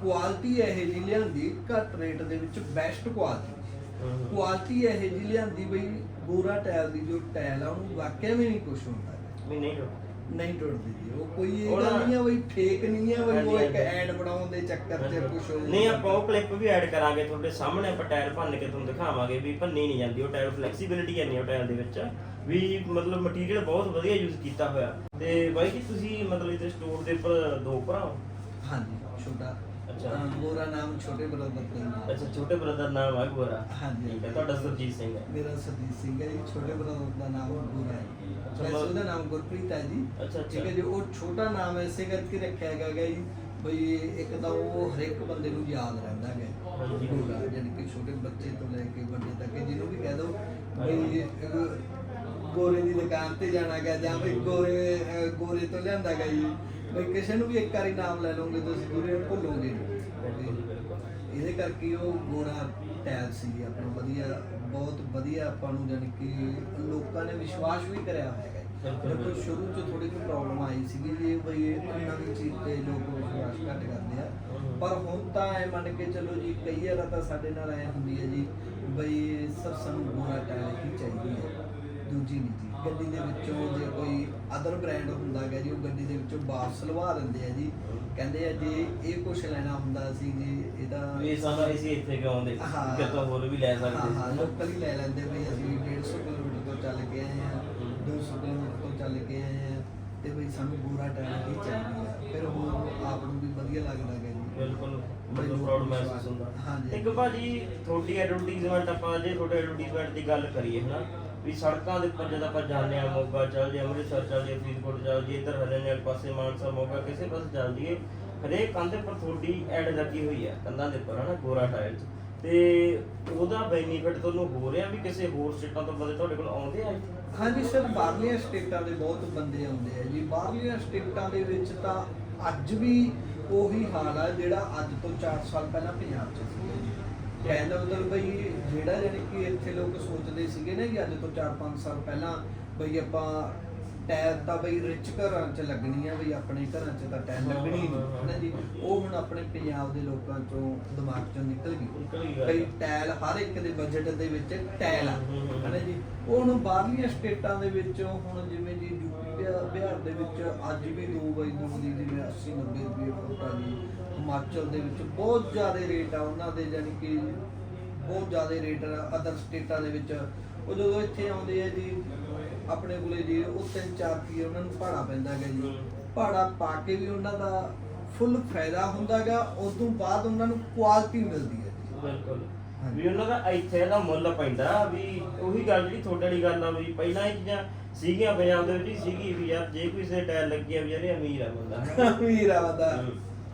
ਕੁਆਲਿਟੀ ਇਹ ਜਿਹੀ ਲਿਆਂਦੀ ਘੱਟ ਰੇਟ ਦੇ ਵਿੱਚ ਬੈਸਟ ਕੁਆਲਿਟੀ। ਕੁਆਲਿਟੀ ਇਹ ਜਿਹੀ ਲਿਆਂਦੀ ਬਈ ਗੋਰਾ ਟਾਇਲ ਦੀ ਜੋ ਟਾਇਲ ਆ ਉਹਨੂੰ ਵਾਕਿਆ ਵੀ ਨਹੀਂ ਕੁਝ ਹੁੰਦਾ ਨਹੀਂ ਟੁੱਟਦਾ। ਨਹੀਂ ਟੁੱਟਦੀ ਜੀ ਉਹ ਕੋਈ ਇਹ ਗੱਲ ਨਹੀਂ ਆ ਬਈ ਫੇਕ ਨਹੀਂ ਆ ਬਈ ਉਹ ਇੱਕ। ਐਡ ਬਣਾਉਣ ਦੇ ਚੱਕਰ 'ਚ ਹੋ ਨਹੀਂ ਆਪਾਂ ਉਹ ਕਲਿੱਪ ਵੀ ਐਡ ਕਰਾਂਗੇ ਤੁਹਾਡੇ ਸਾਹਮਣੇ ਆਪਾਂ ਟਾਇਰ ਭੰਨ ਕੇ ਤੁਹਾਨੂੰ ਦਿਖਾਵਾਂਗੇ ਵੀ ਭੰਨੀ ਨਹੀਂ ਜਾਂਦੀ ਉਹ ਟਾਇਰ ਫਲੈਕਸੀਬਿਲਿਟੀ ਹੈ ਨਹੀਂ ਉਹ ਟਾਇਰ ਦੇ ਵਿੱਚ। ਵੀ ਮਤਲਬ ਮਟੀਰੀਅਲ ਬਹੁਤ ਵਧੀਆ ਯੂਜ਼ ਕੀਤਾ ਹੋਇਆ। ਤੇ ਬਾਈ ਜੀ ਤੁਸੀਂ ਮਤਲਬ ਇੱਥੇ ਸਟੋਰ ਦੇ ਉੱਪਰ ਦੋ ਭਰਾ ਹੋ? ਹਾਂਜੀ ਛੋਟਾ। ਅੱਛਾ। ਗੋਰਾ ਨਾਮ ਛੋਟੇ ਬ੍ਰਦਰ ਦਾ ਨਾਮ। ਅੱਛਾ ਛੋਟੇ ਬ੍ਰਦਰ ਨਾਮ ਹੈ ਗੋਰਾ ਹਾਂਜੀ। ਠੀਕ ਹੈ ਤੁਹਾਡਾ ਸੁਰਜੀਤ ਸਿੰਘ ਹੈ। ਮੇਰਾ ਸਰਜੀਤ ਸਿੰਘ ਹੈ ਜੀ ਛੋਟੇ ਬ੍ਰਦਰ ਦਾ ਨਾਮ ਗੋਰਾ ਹੈ। ਅੱਛਾ, ਵੈਸੇ ਉਹਦਾ ਨਾਮ ਗੁਰਪ੍ਰੀਤ ਹੈ ਜੀ। ਅੱਛਾ, ਅੱਛਾ। ਠੀਕ ਹੈ ਜੀ ਉਹ ਛੋਟਾ ਨਾਮ ਐਸੇ ਕਰਕੇ ਰੱਖਿਆ ਗਿਆ ਗਾ ਜੀ ਬਈ ਇੱਕ ਤਾਂ ਉਹ ਹਰ ਇੱਕ ਬੰਦੇ ਨੂੰ ਯਾਦ ਰਹਿੰਦਾ ਹੈ ਹਾਂਜੀ। ਗੋਰਾ ਯਾਨੀ ਕਿ ਛੋਟੇ ਬੱਚੇ ਤੋਂ ਲੈ ਕੇ ਵੱਡੇ ਤੱਕ ਜਿਹਨੂੰ ਵੀ ਕਹਿ ਦੋ ਬਈ ਅਹ, ਗੋਰੇ ਦੀ ਦੁਕਾਨ ਤੇ ਜਾਣਾ ਗਾ ਜਾਂ ਬਈ ਗੋਰੇ ਅਹ, ਗੋਰੇ ਤੋਂ ਲਿਆਂਦਾ ਗਾ ਜੀ। ਬਈ ਕਿਸੇ ਨੂੰ ਵੀ ਇੱਕ ਵਾਰੀ ਨਾਮ ਲੈ ਲਓਗੇ ਤੁਸੀਂ ਨੂੰ ਭੁੱਲੋਗੇ ਨਹੀਂ। ਬਿਲਕੁਲ, ਬਿਲਕੁਲ। ਇਹਦੇ ਕਰਕੇ ਉਹ ਗੋਰਾ ਟੈਬ ਸੀ ਆਪਣਾ ਵਧੀਆ ਬਹੁਤ ਵਧੀਆ ਆਪਾਂ ਨੂੰ ਜਾਣੀ ਕਿ ਲੋਕਾਂ ਨੇ ਵਿਸ਼ਵਾਸ ਵੀ ਕਰਿਆ ਹੋਇਆ ਹੈ। ਦੇਖੋ ਸ਼ੁਰੂ ਚ ਥੋੜੀ ਜਿਹੀ ਪ੍ਰੋਬਲਮ ਆਈ ਸੀਗੀ ਜੀ ਬਈ ਇਹ ਨਵੀਂ ਚੀਜ਼ ਤੇ ਲੋਕ ਵਿਸ਼ਵਾਸ ਘੱਟ ਕਰਦੇ ਆ। ਪਰ ਹੁਣ ਤਾਂ ਐ ਮੰਨ ਕੇ ਚੱਲੋ ਜੀ ਕਈ ਵਾਰ ਤਾਂ ਸਾਡੇ ਨਾਲ ਐ ਹੁੰਦੀ ਹੈ ਜੀ ਬਈ ਸਰ ਸਾਨੂੰ ਗੋਰਾ ਟਾਇਰ ਹੀ ਚਾਹੀਦੀ ਹੈ। ਦੂਜੀ ਨਹੀਂ ਜੀ। ਗੱਡੀ ਦੇ ਵਿੱਚੋਂ ਜੇ ਕੋਈ ਅਦਰ ਬ੍ਰਾਂਡ ਹੁੰਦਾ ਹੈਗਾ ਜੀ ਉਹ ਗੱਡੀ ਦੇ ਵਿੱਚੋਂ ਵਾਪਸ ਲਵਾ ਦਿੰਦੇ ਆ ਜੀ। ਕਹਿੰਦੇ ਆ ਜੇ ਇਹ ਕੁਛ ਲੈਣਾ ਹੁੰਦਾ ਸੀ ਜੀ ਇਹਦਾ ਇਹ ਸਾਡਾ ਅਸੀਂ ਇੱਥੇ ਕਿਉਂ ਆਉਂਦੇ ਹਾਂ। ਕਿਤੋਂ ਹੋਰ ਵੀ ਲੈ ਹਾਂ ਹਾਂ ਸਕਦੇ ਸੀ। ਲੋਕਲ ਹੀ ਲੈ ਲੈਂਦੇ ਬਈ ਅਸੀਂ 150 ਕਿਲੋਮੀਟਰ ਤੋਂ ਚੱਲ ਕੇ ਆਏ ਆ 200 ਕਿਲੋਮੀਟਰ ਤੋਂ ਚੱਲ ਕੇ ਆਏ ਆ ਤੇ ਬਈ ਸਾਨੂੰ ਪੂਰਾ ਟਾਈਮ ਹੀ ਚਾਹੀਦੀ ਆ ਫਿਰ ਹੁਣ ਆਪ ਨੂੰ ਵੀ ਵਧੀਆ ਲੱਗਦਾ ਹੈ ਜੀ। ਬਿਲਕੁਲ ਮੈਨੂੰ ਪ੍ਰਾਊਡ ਮਹਿਸੂਸ ਹੁੰਦਾ। ਹਾਂਜੀ। ਇੱਕ ਭਾਜੀ ਤੁਹਾਡੀ ਐਡਵਰਟਾਈਜ਼ਮੈਂਟ ਆਪਾਂ ਜੇ ਤੁਹਾਡੇ ਐਡਵਰਟਾਈਜ਼ਮੈਂਟ ਦੀ ਗੱਲ ਕਰੀਏ ਹਨਾ? ਵੀ ਸੜਕਾਂ ਦੇ ਉੱਪਰ ਜਦ ਆਪਾਂ ਜਾਂਦੇ ਆ ਮੋਗਾ ਚੱਲ ਜੇ ਅੰਮ੍ਰਿਤਸਰ ਚੱਲ ਜੇ ਫਰੀਦਕੋਟ ਚੱਲ ਜੇ ਇੱਧਰ ਹਰਿਆਣੇ ਵਾਲੇ ਪਾਸੇ ਮਾਨਸਾ, ਮੋਗਾ, ਕਿਸੇ ਪਾਸੇ ਚੱਲ ਜੀਏ ਹਰੇਕ ਕੰਧ ਉੱਪਰ ਤੁਹਾਡੀ ਐਡ ਲੱਗੀ ਹੋਈ ਹੈ, ਕੰਧਾਂ ਦੇ ਉੱਪਰ ਹਨਾ ਗੋਰਾ ਟਾਇਲਸ ਤੇ ਉਹਦਾ ਬੈਨੀਫਿਟ ਤੁਹਾਨੂੰ ਹੋ ਰਿਹਾ ਵੀ ਕਿਸੇ ਹੋਰ ਸਟੇਟਾਂ ਤੋਂ ਬੰਦੇ ਤੁਹਾਡੇ ਕੋਲ ਆਉਂਦੇ ਆ ਇੱਥੇ? ਹਾਂਜੀ ਸਰ, ਬਾਹਰਲੀਆਂ ਸਟੇਟਾਂ ਦੇ ਬਹੁਤ ਬੰਦੇ ਆਉਂਦੇ ਆ ਜੀ। ਬਾਹਰਲੀਆਂ ਸਟੇਟਾਂ ਦੇ ਵਿੱਚ ਤਾਂ ਅੱਜ ਵੀ ਉਹੀ ਹਾਲ ਆ ਜਿਹੜਾ ਅੱਜ ਤੋਂ 4 ਸਾਲ ਪਹਿਲਾਂ ਪੰਜਾਬ 'ਚ ਸੀ ਜੀ ਕਹਿੰਦਾ ਮਤਲਬ ਬਈ ਜਿਹੜਾ ਜਾਨੀ ਕਿ ਇੱਥੇ ਲੋਕ ਸੋਚਦੇ ਸੀਗੇ ਨਾ ਕਿ ਅੱਜ ਤੋਂ 4-5 ਸਾਲ ਪਹਿਲਾਂ ਬਈ ਆਪਾਂ ਟਾਇਰ ਤਾਂ ਬਈ ਰਿਚ ਘਰਾਂ 'ਚ ਲੱਗਣੀ ਆ ਬਈ ਆਪਣੇ ਘਰਾਂ 'ਚ ਤਾਂ ਟਾਇਰ ਲੱਗਣੀ ਨਹੀਂ ਹੈ ਨਾ ਜੀ ਉਹ ਹੁਣ ਆਪਣੇ ਪੰਜਾਬ ਦੇ ਲੋਕਾਂ 'ਚੋਂ ਦਿਮਾਗ 'ਚੋਂ ਨਿਕਲ ਗਈ। ਬਈ ਟਾਇਲ ਹਰ ਇੱਕ ਦੇ ਬਜਟ ਦੇ ਵਿੱਚ ਟਾਇਲ ਆ ਹਮ, ਹਮ, ਹਮ। ਹੈ ਨਾ ਜੀ ਉਹ ਹੁਣ ਬਾਹਰਲੀਆਂ ਸਟੇਟਾਂ ਦੇ ਵਿੱਚੋਂ ਹੁਣ ਜਿਵੇਂ ਜੀ ਬਿਹਾਰ ਦੇ ਵਿੱਚ ਅੱਜ ਵੀ ਦੋ ਬਾਈ ਦੋ ਦੀ ਜਿਵੇਂ 80 90 ਰੁਪਏ ਫੁੱਟ ਜੀ ਹਿਮਾਚਲ ਦੇ ਵਿੱਚ ਬਹੁਤ ਜ਼ਿਆਦਾ ਰੇਟ ਆ ਉਹਨਾਂ ਦੇ ਯਾਨੀ ਕਿ ਬਹੁਤ ਜ਼ਿਆਦਾ ਰੇਟ ਆ ਅਦਰ ਸਟੇਟਾਂ ਦੇ ਵਿੱਚ। ਉਹ ਜਦੋਂ ਇੱਥੇ ਆਉਂਦੇ ਆ ਜੀ ਆਪਣੇ ਕੋਲੇ ਜੀ ਉਹ ਤਿੰਨ ਚਾਰ ਰੁਪਏ ਉਹਨਾਂ ਨੂੰ ਭਾੜਾ ਪੈਂਦਾ ਹੈਗਾ ਜੀ। ਭਾੜਾ ਪਾ ਕੇ ਵੀ ਉਹਨਾਂ ਦਾ ਫੁੱਲ ਫਾਇਦਾ ਹੁੰਦਾ ਹੈਗਾ ਉਸ ਤੋਂ ਬਾਅਦ ਉਹਨਾਂ ਨੂੰ ਕੁਆਲਿਟੀ ਮਿਲਦੀ ਹੈ ਬਿਲਕੁਲ। ਵੀ ਉਹਨਾਂ ਦਾ ਇੱਥੇ ਦਾ ਮੁੱਲ ਪੈਂਦਾ ਵੀ ਉਹੀ ਗੱਲ ਜਿਹੜੀ ਤੁਹਾਡੇ ਵਾਲੀ ਗੱਲ ਆ ਵੀ ਪਹਿਲਾਂ ਇਹ ਚੀਜ਼ਾਂ ਸੀਗੀਆਂ ਪੰਜਾਬ ਦੇ ਵਿੱਚ ਹੀ ਸੀਗੀ ਵੀ ਯਾਰ ਜੇ ਕੋਈ ਸੇ ਟਾਇਰ ਲੱਗੀ ਆ ਵੀ ਯਾਰ ਇਹ ਅਮੀਰ ਆ ਬੰਦਾ। ਅਮੀਰ ਆ ਬੰਦਾ।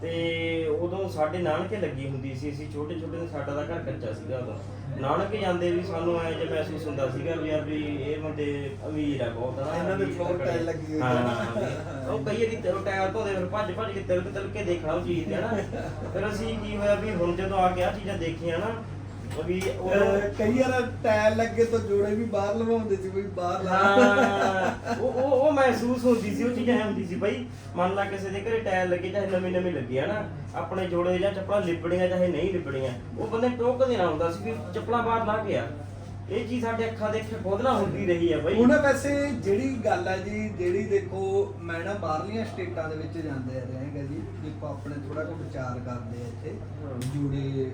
ਤੇ ਉਦੋਂ ਸਾਡੇ ਨਾਨਕੇ ਲੱਗੀ ਹੁੰਦੀ ਸੀ ਅਸੀਂ ਛੋਟੇ ਛੋਟੇ ਤੇ ਸਾਡਾ ਦਾ ਘਰ ਕੱਚਾ ਸੀਗਾ ਉਦੋਂ। ਨਾਨਕੇ ਜਾਂਦੇ ਵੀ ਸਾਨੂੰ ਐ ਜੇ ਮਹਿਸੂਸ ਹੁੰਦਾ ਸੀਗਾ ਵੀ ਯਾਰ ਵੀ ਇਹ ਬੰਦੇ ਅਮੀਰ ਆ ਬਹੁਤ ਹਨਾ ਇਹਨਾਂ ਦੇ ਤਕੜੇ। tile ਲੱਗੀ ਹੋਈ ਹਾਂ ਉਹ ਕਈ ਵਾਰੀ ਤੇ ਟਾਇਰ ਧੋਦੇ ਫਿਰ ਭੱਜ ਭੱਜ ਕੇ ਤਿਲਕ ਤਿਲਕ ਕੇ ਦੇਖਣਾ ਉਹ ਚੀਜ਼ ਤੇ ਹਨਾ ਫਿਰ ਅਸੀਂ ਕੀ ਹੋਇਆ ਵੀ ਹੁਣ ਜਦੋਂ ਆ ਕੇ ਆ ਚੀਜ਼ਾਂ ਦੇਖੀਆਂ ਨਾ ਵੀ ਉਹ ਅਹ ਕਈ ਵਾਰ ਟਾਇਰ ਲੱਗੇ ਤਾਂ ਜੋੜੇ ਵੀ ਬਾਹਰ ਲਵਾਉਂਦੇ ਸੀ ਵੀ ਬਾਹਰ ਲਾ ਹਾਂ ਉਹ ਉਹ ਉਹ ਮਹਿਸੂਸ ਹੁੰਦੀ ਸੀ ਉਹ ਚੀਜ਼ ਐ ਹੁੰਦੀ ਸੀ ਬਈ ਮੰਨ ਲਾ ਕਿਸੇ ਦੇ ਘਰੇ ਟਾਇਰ ਲੱਗੇ ਚਾਹੇ ਨਵੇਂ ਨਵੇਂ ਲੱਗੇ ਆ ਨਾ ਆਪਣੇ ਜੋੜੇ ਜਾਂ ਚੱਪਲਾਂ ਲਿਬੜੀਆਂ ਚਾਹੇ ਨਹੀਂ ਲਿਬੜੀਆਂ ਉਹ ਬੰਦੇ ਟੋਕ ਦੇਣਾ ਹੁੰਦਾ ਸੀ ਵੀ ਚੱਪਲਾਂ ਬਾਹਰ ਲਾ ਕੇ ਆ। ਇਹ ਚੀਜ਼ ਸਾਡੇ ਅੱਖਾਂ ਦੇ ਖੁਦ ਨਾ ਹੁੰਦੀ ਰਹੀ ਆ ਬਈ। ਹੁਣ ਵੈਸੇ ਜਿਹੜੀ ਗੱਲ ਆ ਜੀ ਜਿਹੜੀ ਦੇਖੋ ਮੈਂ ਨਾ ਬਾਹਰਲੀਆਂ ਸਟੇਟਾਂ ਦੇ ਵਿੱਚ ਜਾਂਦੇ ਰਹੇਗਾ ਜੀ। ਦੇਖੋ ਆਪਣੇ ਥੋੜਾ ਜਿਹਾ ਵਿਚਾਰ ਕਰਦੇ ਆ ਇੱਥੇ। ਹਮ। ਜੋੜੇ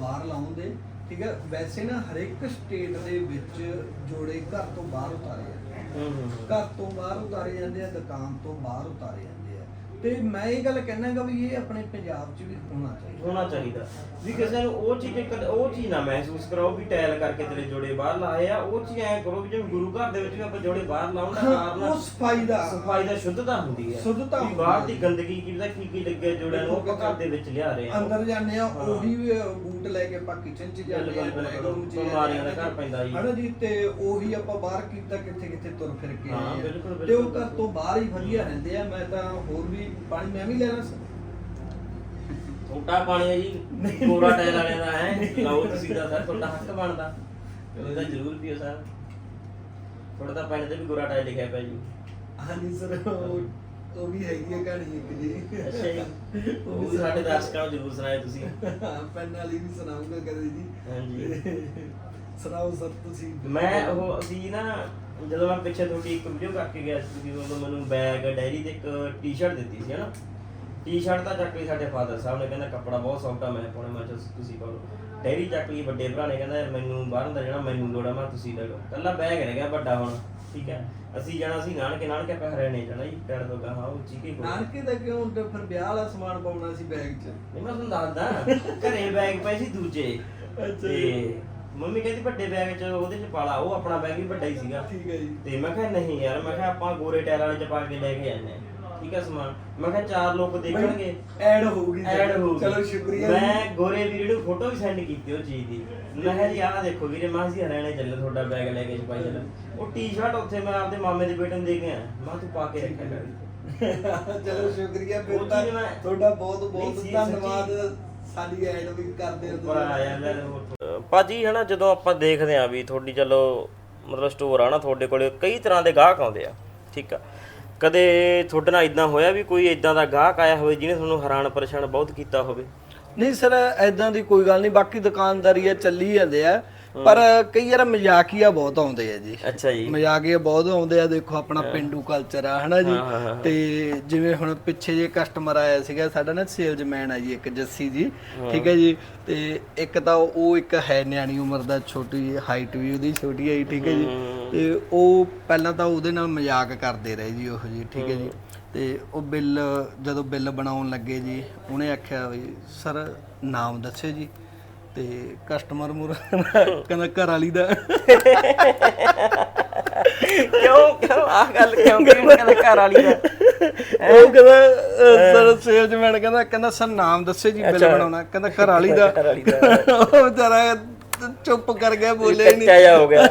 ਬਾਹਰ ਲਾਉਂਦੇ ਠੀਕ ਹੈ ਵੈਸੇ ਨਾ ਹਰੇਕ ਸਟੇਟ ਦੇ ਵਿੱਚ ਜੋੜੇ ਘਰ ਤੋਂ ਬਾਹਰ ਉਤਾਰੇ ਜਾਂਦੇ ਆ। ਘਰ ਤੋਂ ਬਾਹਰ ਉਤਾਰੇ ਜਾਂਦੇ ਆ ਦੁਕਾਨ ਤੋਂ ਬਾਹਰ ਉਤਾਰੇ ਜਾਂਦੇ ਆ। ਤੇ ਮੈਂ ਇਹ ਗੱਲ ਕਹਿਣਾਗਾ ਵੀ ਇਹ ਆਪਣੇ ਪੰਜਾਬ 'ਚ ਵੀ ਹੋਣਾ ਚਾਹੀਦਾ। ਹੋਣਾ ਚਾਹੀਦਾ। ਵੀ ਕਿਸੇ ਨੂੰ ਉਹ ਚੀਜ਼ ਇੱਕ ਉਹ ਚੀਜ਼ ਨਾ ਮਹਿਸੂਸ ਕਰਾਓ ਵੀ ਟਾਇਲ ਕਰਕੇ ਤੇਰੇ ਜੋੜੇ ਬਾਹਰ ਲਾਏ ਆ ਉਹ ਚੀਜ਼ ਐ ਕਰੋ ਵੀ ਜਿਵੇਂ ਗੁਰੂ ਘਰ ਦੇ ਵਿੱਚ ਵੀ ਆਪਾਂ ਜੋੜੇ ਬਾਹਰ ਲਾਉਣ ਦਾ ਕਾਰਨ ਉਹ ਸਫ਼ਾਈ ਦਾ ਸਫ਼ਾਈ ਦਾ ਸ਼ੁੱਧਤਾ ਹੁੰਦੀ ਹੈ। ਸ਼ੁੱਧਤਾ ਵੀ ਬਾਹਰ। ਦੀ ਗੰਦਗੀ ਕੀ ਪਤਾ ਕੀ ਕੀ ਲੱਗੇ ਜੋੜਿਆਂ ਨੂੰ ਉਹ ਆਪਾਂ ਘਰ ਦੇ ਵਿੱਚ ਲਿਆ ਰਹੇ ਆ। ਅੰਦਰ ਜਾਂਦੇ ਆ। ਉਹੀ ਵੀ ਬੂਟ ਲੈ ਕੇ ਆਪਾਂ ਕਿਚਨ 'ਚ ਜਾਂਦੇ ਆ 'ਚ ਬਿਮਾਰੀਆਂ ਦਾ ਘਰ ਪੈਂਦਾ ਜੀ। ਹਨਾ ਜੀ? ਤੇ ਉਹੀ ਆਪਾਂ ਬਾਹਰ ਕੀਤਾ ਕਿੱਥੇ ਕਿੱਥੇ ਤੁਰ ਫਿਰ ਕੇ ਹਾਂ, ਆਏ ਤੇ ਉਹ। ਘਰ ਤੋਂ ਬਾਹਰ ਹੀ ਵਧੀਆ ਰਹਿੰਦੇ ਆ। ਮੈਂ ਤਾਂ ਹੋਰ ਵੀ ਪਾਣੀ ਮੈਂ ਵੀ ਲੈਣਾ ਸੀ ਛੋਟਾ ਪਾਣੀ ਹੈ ਜੀ ਗੋਰਾ ਟਾਇਰ ਵਾਲਿਆਂ ਦਾ ਹੈ। ਲਾਓ ਤੁਸੀਂ ਦਾ ਸਰ ਤੁਹਾਡਾ ਹੱਕ ਬਣਦਾ। ਉਹਦਾ ਜ਼ਰੂਰ ਪੀਓ ਸਰ। ਥੋੜਾ ਤਾਂ ਪੈਣ ਤੇ ਵੀ ਗੋਰਾ ਟਾਇਰ ਲਿਖਿਆ ਪਿਆ ਜੀ। ਹਾਂਜੀ ਸਰ ਉਹ ਉਹ ਵੀ ਹੈਗੀ ਹੈ ਕਹਾਣੀ ਇੱਕ ਜੀ ਅੱਛਾ ਜੀ। ਉਹ ਵੀ ਸਾਡੇ ਦਰਸ਼ਕਾਂ ਨੂੰ ਜ਼ਰੂਰ ਸੁਣਾਏ ਤੁਸੀਂ। ਪੈਨ ਵਾਲੀ ਵੀ ਸੁਣਾਉਂਗਾ ਕਦੇ ਜੀ। ਹਾਂਜੀ। ਸੁਣਾਓ ਸਰ ਤੁਸੀਂ। ਮੈਂ ਉਹ ਅਸੀਂ ਨਾ ਜਦੋਂ ਮੈਂ ਪਿੱਛੇ ਤੁਹਾਡੀ ਇੱਕ ਵੀਡੀਓ ਕਰਕੇ ਗਿਆ ਸੀ ਜਦੋਂ ਉਦੋਂ ਮੈਨੂੰ ਬੈਗ ਡੈਰੀ ਤੇ ਇੱਕ ਟੀ-ਸ਼ਰਟ ਦਿੱਤੀ ਸੀ ਹਨਾ? ਟੀ-ਸ਼ਰਟ ਤਾਂ ਚੱਕ ਲਈ ਸਾਡੇ ਫਾਦਰ ਸਾਹਿਬ ਨੇ ਕਹਿੰਦਾ ਕੱਪੜਾ ਬਹੁਤ ਸੌਫਟ ਆ ਮੈਂ ਪਾਉਣਾ ਮੈਂ ਕਿਹਾ ਤੁਸੀਂ ਪਾਓ ਡੈਰੀ ਚੱਕ ਲਈ ਵੱਡੇ ਭਰਾ ਨੇ ਕਹਿੰਦਾ ਮੈਨੂੰ ਬਾਹਰ ਦਾ ਜਿਹੜਾ ਮੈਨੂੰ ਲੋੜ ਮੈਂ ਤੁਸੀਂ ਲੈ ਲਓ। ਕੱਲਾ ਬੈਗ ਰਹਿ ਗਿਆ ਵੱਡਾ ਹੁਣ ਠੀਕ ਹੈ? ਅਸੀਂ ਜਾਣਾ ਸੀ ਨਾਨਕੇ ਨਾਨਕੇ ਆਪਾਂ ਹਰਿਆਣੇ ਜਾਣਾ ਜੀ ਪਿੰਡ ਤੋਂ ਗਾਹਾਂ ਉਹ ਚੀਕੇ ਕੋਲ ਨਾਨਕੇ ਦਾ ਕਿਉਂ ਤੇ ਫਿਰ ਵਿਆਹ ਵਾਲਾ ਸਮਾਨ ਪਾਉਣਾ ਸੀ ਬੈਗ 'ਚ। ਨਹੀਂ ਮੈਂ ਤੁਹਾਨੂੰ ਦੱਸਦਾ ਘਰੇ ਬੈਗ ਪਏ ਸੀ ਦੂਜੇ। ਅੱਛਾ ਮੰਮੀ ਕਹਿੰਦੀ ਵੱਡੇ ਬੈਗ 'ਚ ਉਹਦੇ 'ਚ ਪਾਲਾ ਉਹ ਆਪਣਾ ਬੈਗ ਵੀ ਵੱਡਾ ਹੀ ਸੀਗਾ। ਠੀਕ ਹੈ ਜੀ। ਤੇ ਮੈਂ ਕਿਹਾ ਨਹੀਂ ਯਾਰ ਮੈਂ ਕਿਹਾ ਆਪਾਂ ਗੋਰੇ ਟਾਇਰ ਵਾਲੇ ਚ ਪਾ ਕੇ ਲੈ ਕੇ ਜਾਂਦੇ ਹਾਂ। ਠੀਕ ਹੈ ਸਮਾਨ। ਮੈਂ ਕਿਹਾ ਚਾਰ ਲੋਕ ਦੇਖਣਗੇ। ਐਡ ਹੋਊਗੀ। ਐਡ ਹੋਊਗੀ। ਚਲੋ ਸ਼ੁਕਰੀਆ ਜੀ। ਮੈਂ ਗੋਰੇ ਵੀਰੇ ਨੂੰ ਫੋਟੋ ਵੀ ਸੈਂਡ ਕੀਤੀ ਉਹ ਚੀਜ਼ ਦੀ। ਮੈਂ ਕਿਹਾ ਜੀ ਆਹ ਦੇਖੋ ਵੀਰੇ ਮਾਂ ਸੀ ਹਰਿਆਣੇ ਚੱਲੇ ਤੁਹਾਡਾ ਬੈਗ ਲੈ ਕੇ ਛਪਾਈ ਚੱਲ ਉਹ ਟੀ-ਸ਼ਰਟ ਉੱਥੇ ਮੈਂ ਆਪਦੇ ਮਾਮੇ ਦੇ ਬੇਟੇ ਨੂੰ ਦੇ ਕੇ ਆਇਆ। ਮੈਂ ਕਿਹਾ ਤੂੰ ਪਾ ਕੇ ਰੱਖਿਆ ਕਰ। ਚਲੋ ਸ਼ੁਕਰੀਆ। ਫਿਰ ਉਹ ਤਾਂ ਚੀਜ਼ ਮੈਂ- ਤੁਹਾਡਾ ਬਹੁਤ ਬਹੁਤ ਨਹੀਂ, ਸੀ, ਧੰਨਵਾਦ। ਸਾਡੀ ਐਡ ਵੀ ਕਰਦੇ ਹੋ ਪਰ ਆਇਆ ਲੈ ਭਾਜੀ ਹਨਾ ਜਦੋਂ ਆਪਾਂ ਦੇਖਦੇ ਆ ਵੀ ਤੁਹਾਡੀ ਚਲੋ ਮਤਲਬ ਸਟੋਰ ਆ ਨਾ ਤੁਹਾਡੇ ਕੋਲੇ ਕਈ ਤਰ੍ਹਾਂ ਦੇ ਗਾਹਕ ਆਉਂਦੇ ਆ ਠੀਕ ਆ। ਕਦੇ ਤੁਹਾਡੇ ਨਾਲ ਇਦਾਂ ਹੋਇਆ ਵੀ ਕੋਈ ਇਦਾਂ ਦਾ ਗਾਹਕ ਆਇਆ ਹੋਵੇ ਜਿਹਨੇ ਤੁਹਾਨੂੰ ਹੈਰਾਨ ਪਰੇਸ਼ਾਨ ਬਹੁਤ ਕੀਤਾ ਹੋਵੇ? ਨਹੀਂ ਸਰ ਐਦਾਂ ਦੀ ਕੋਈ ਗੱਲ ਨਹੀਂ ਬਾਕੀ ਦੁਕਾਨਦਾਰੀ ਆ ਚੱਲੀ ਜਾਂਦੇ ਆ। ਪਰ ਕਈ ਵਾਰ ਮਜ਼ਾਕੀਆ ਬਹੁਤ ਆਉਂਦੇ ਆ ਜੀ। ਅੱਛਾ ਜੀ। ਮਜ਼ਾਕੀਆ ਬਹੁਤ ਆਉਂਦੇ ਆ ਦੇਖੋ ਆਪਣਾ ਪਿੰਡੂ ਕਲਚਰ ਆ ਹਨਾ ਜੀ? ਤੇ ਜਿਵੇਂ ਹੁਣ ਪਿੱਛੇ ਜੇ ਕਸਟਮਰ ਆਇਆ ਸੀਗਾ ਸਾਡਾ ਨਾ ਸੇਲਜ਼ਮੈਨ ਆ ਜੀ ਇੱਕ ਜੱਸੀ ਜੀ ਠੀਕ ਹੈ ਜੀ? ਤੇ ਇੱਕ ਤਾਂ ਉਹ ਇੱਕ ਹੈ ਨਿਆਣੀ ਉਮਰ ਦਾ ਛੋਟੀ ਹਾਈਟ ਵੀ ਉਹਦੀ ਛੋਟੀ ਜੀ ਠੀਕ ਹੈ ਜੀ? ਤੇ ਉਹ ਪਹਿਲਾਂ ਤਾਂ ਉਹਦੇ ਨਾਲ ਮਜ਼ਾਕ ਕਰਦੇ ਰਹੇ ਜੀ ਉਹ ਜੀ ਠੀਕ ਹੈ ਜੀ? ਤੇ ਉਹ ਬਿੱਲ ਜਦੋਂ ਬਿੱਲ ਬਣਾਉਣ ਲੱਗੇ ਜੀ ਉਹਨੇ ਆਖਿਆ ਵੀ ਸਰ ਨਾਮ ਦੱਸਿਓ ਜੀ। ਤੇ ਕਸਟਮਰ ਮੁਰ ਕਹਿੰਦਾ ਘਰ ਵਾਲੀ ਦਾ। ਕਿਉਂ ਕਿਉਂ? ਆ ਗੱਲ ਕਿਉਂ ਕਹਿੰਦਾ ਘਰ ਵਾਲੀ ਦਾ। ਉਹ ਕਹਿੰਦਾ ਸਰ ਸੇਲਜ਼ਮੈਨ ਕਹਿੰਦਾ ਕਹਿੰਦਾ ਸਰ ਨਾਮ ਦੱਸਿਓ ਜੀ ਬਿੱਲ ਬਣਾਉਣਾ। ਕਹਿੰਦਾ ਘਰ ਵਾਲੀ ਦਾ। ਉਹ ਵਿਚਾਰਾ ਚੁੱਪ ਕਰ ਗਿਆ ਬੋਲੇ ਨਹੀਂ। ਕੱਚਾ ਜਾ ਹੋ ਗਿਆ।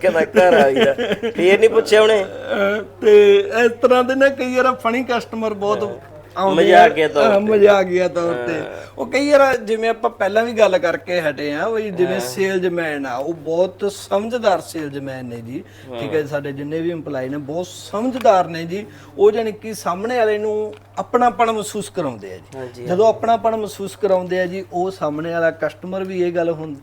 ਕਹਿੰਦਾ ਘਰ ਵਾਲੀ ਦਾ। ਫੇਰ ਨਹੀਂ ਪੁੱਛਿਆ ਉਹਨੇ? ਤੇ ਇਸ ਤਰ੍ਹਾਂ ਦੇ ਨਾ ਕਈ ਵਾਰ ਫਨੀ ਕਸਟਮਰ ਬਹੁਤ ਆਉਂਦੇ ਮਜ਼ਾਕੀਆ ਤੌਰ ਹਾਂ, ਮਜ਼ਾਕੀਆ ਤੌਰ ਤੇ ਉਹ ਕਈ ਵਾਰ ਜਿਵੇਂ ਆਪਾਂ ਪਹਿਲਾਂ ਵੀ ਗੱਲ ਕਰਕੇ ਹਟੇ ਆ ਵੀ ਜਿਵੇਂ ਸੇਲਜ਼ਮੈਨ ਆ ਉਹ ਬਹੁਤ ਸਮਝਦਾਰ ਸੇਲਜ਼ਮੈਨ ਨੇ ਜੀ। ਠੀਕ ਹੈ ਸਾਡੇ ਜਿੰਨੇ ਵੀ EMPLOYE ਨੇ ਬਹੁਤ ਸਮਝਦਾਰ ਨੇ ਜੀ। ਉਹ ਜਾਨੀ ਕਿ ਸਾਹਮਣੇ ਵਾਲੇ ਨੂੰ ਆਪਣਾਪਣ ਮਹਿਸੂਸ ਕਰਾਉਂਦੇ ਆ ਜੀ। ਜਦੋਂ ਆਪਣਾਪਣ ਮਹਿਸੂਸ ਕਰਾਉਂਦੇ ਆ ਜੀ ਉਹ ਸਾਹਮਣੇ ਵਾਲਾ ਕਸਟਮਰ ਵੀ ਇਹ ਗੱਲ ਹੁਣ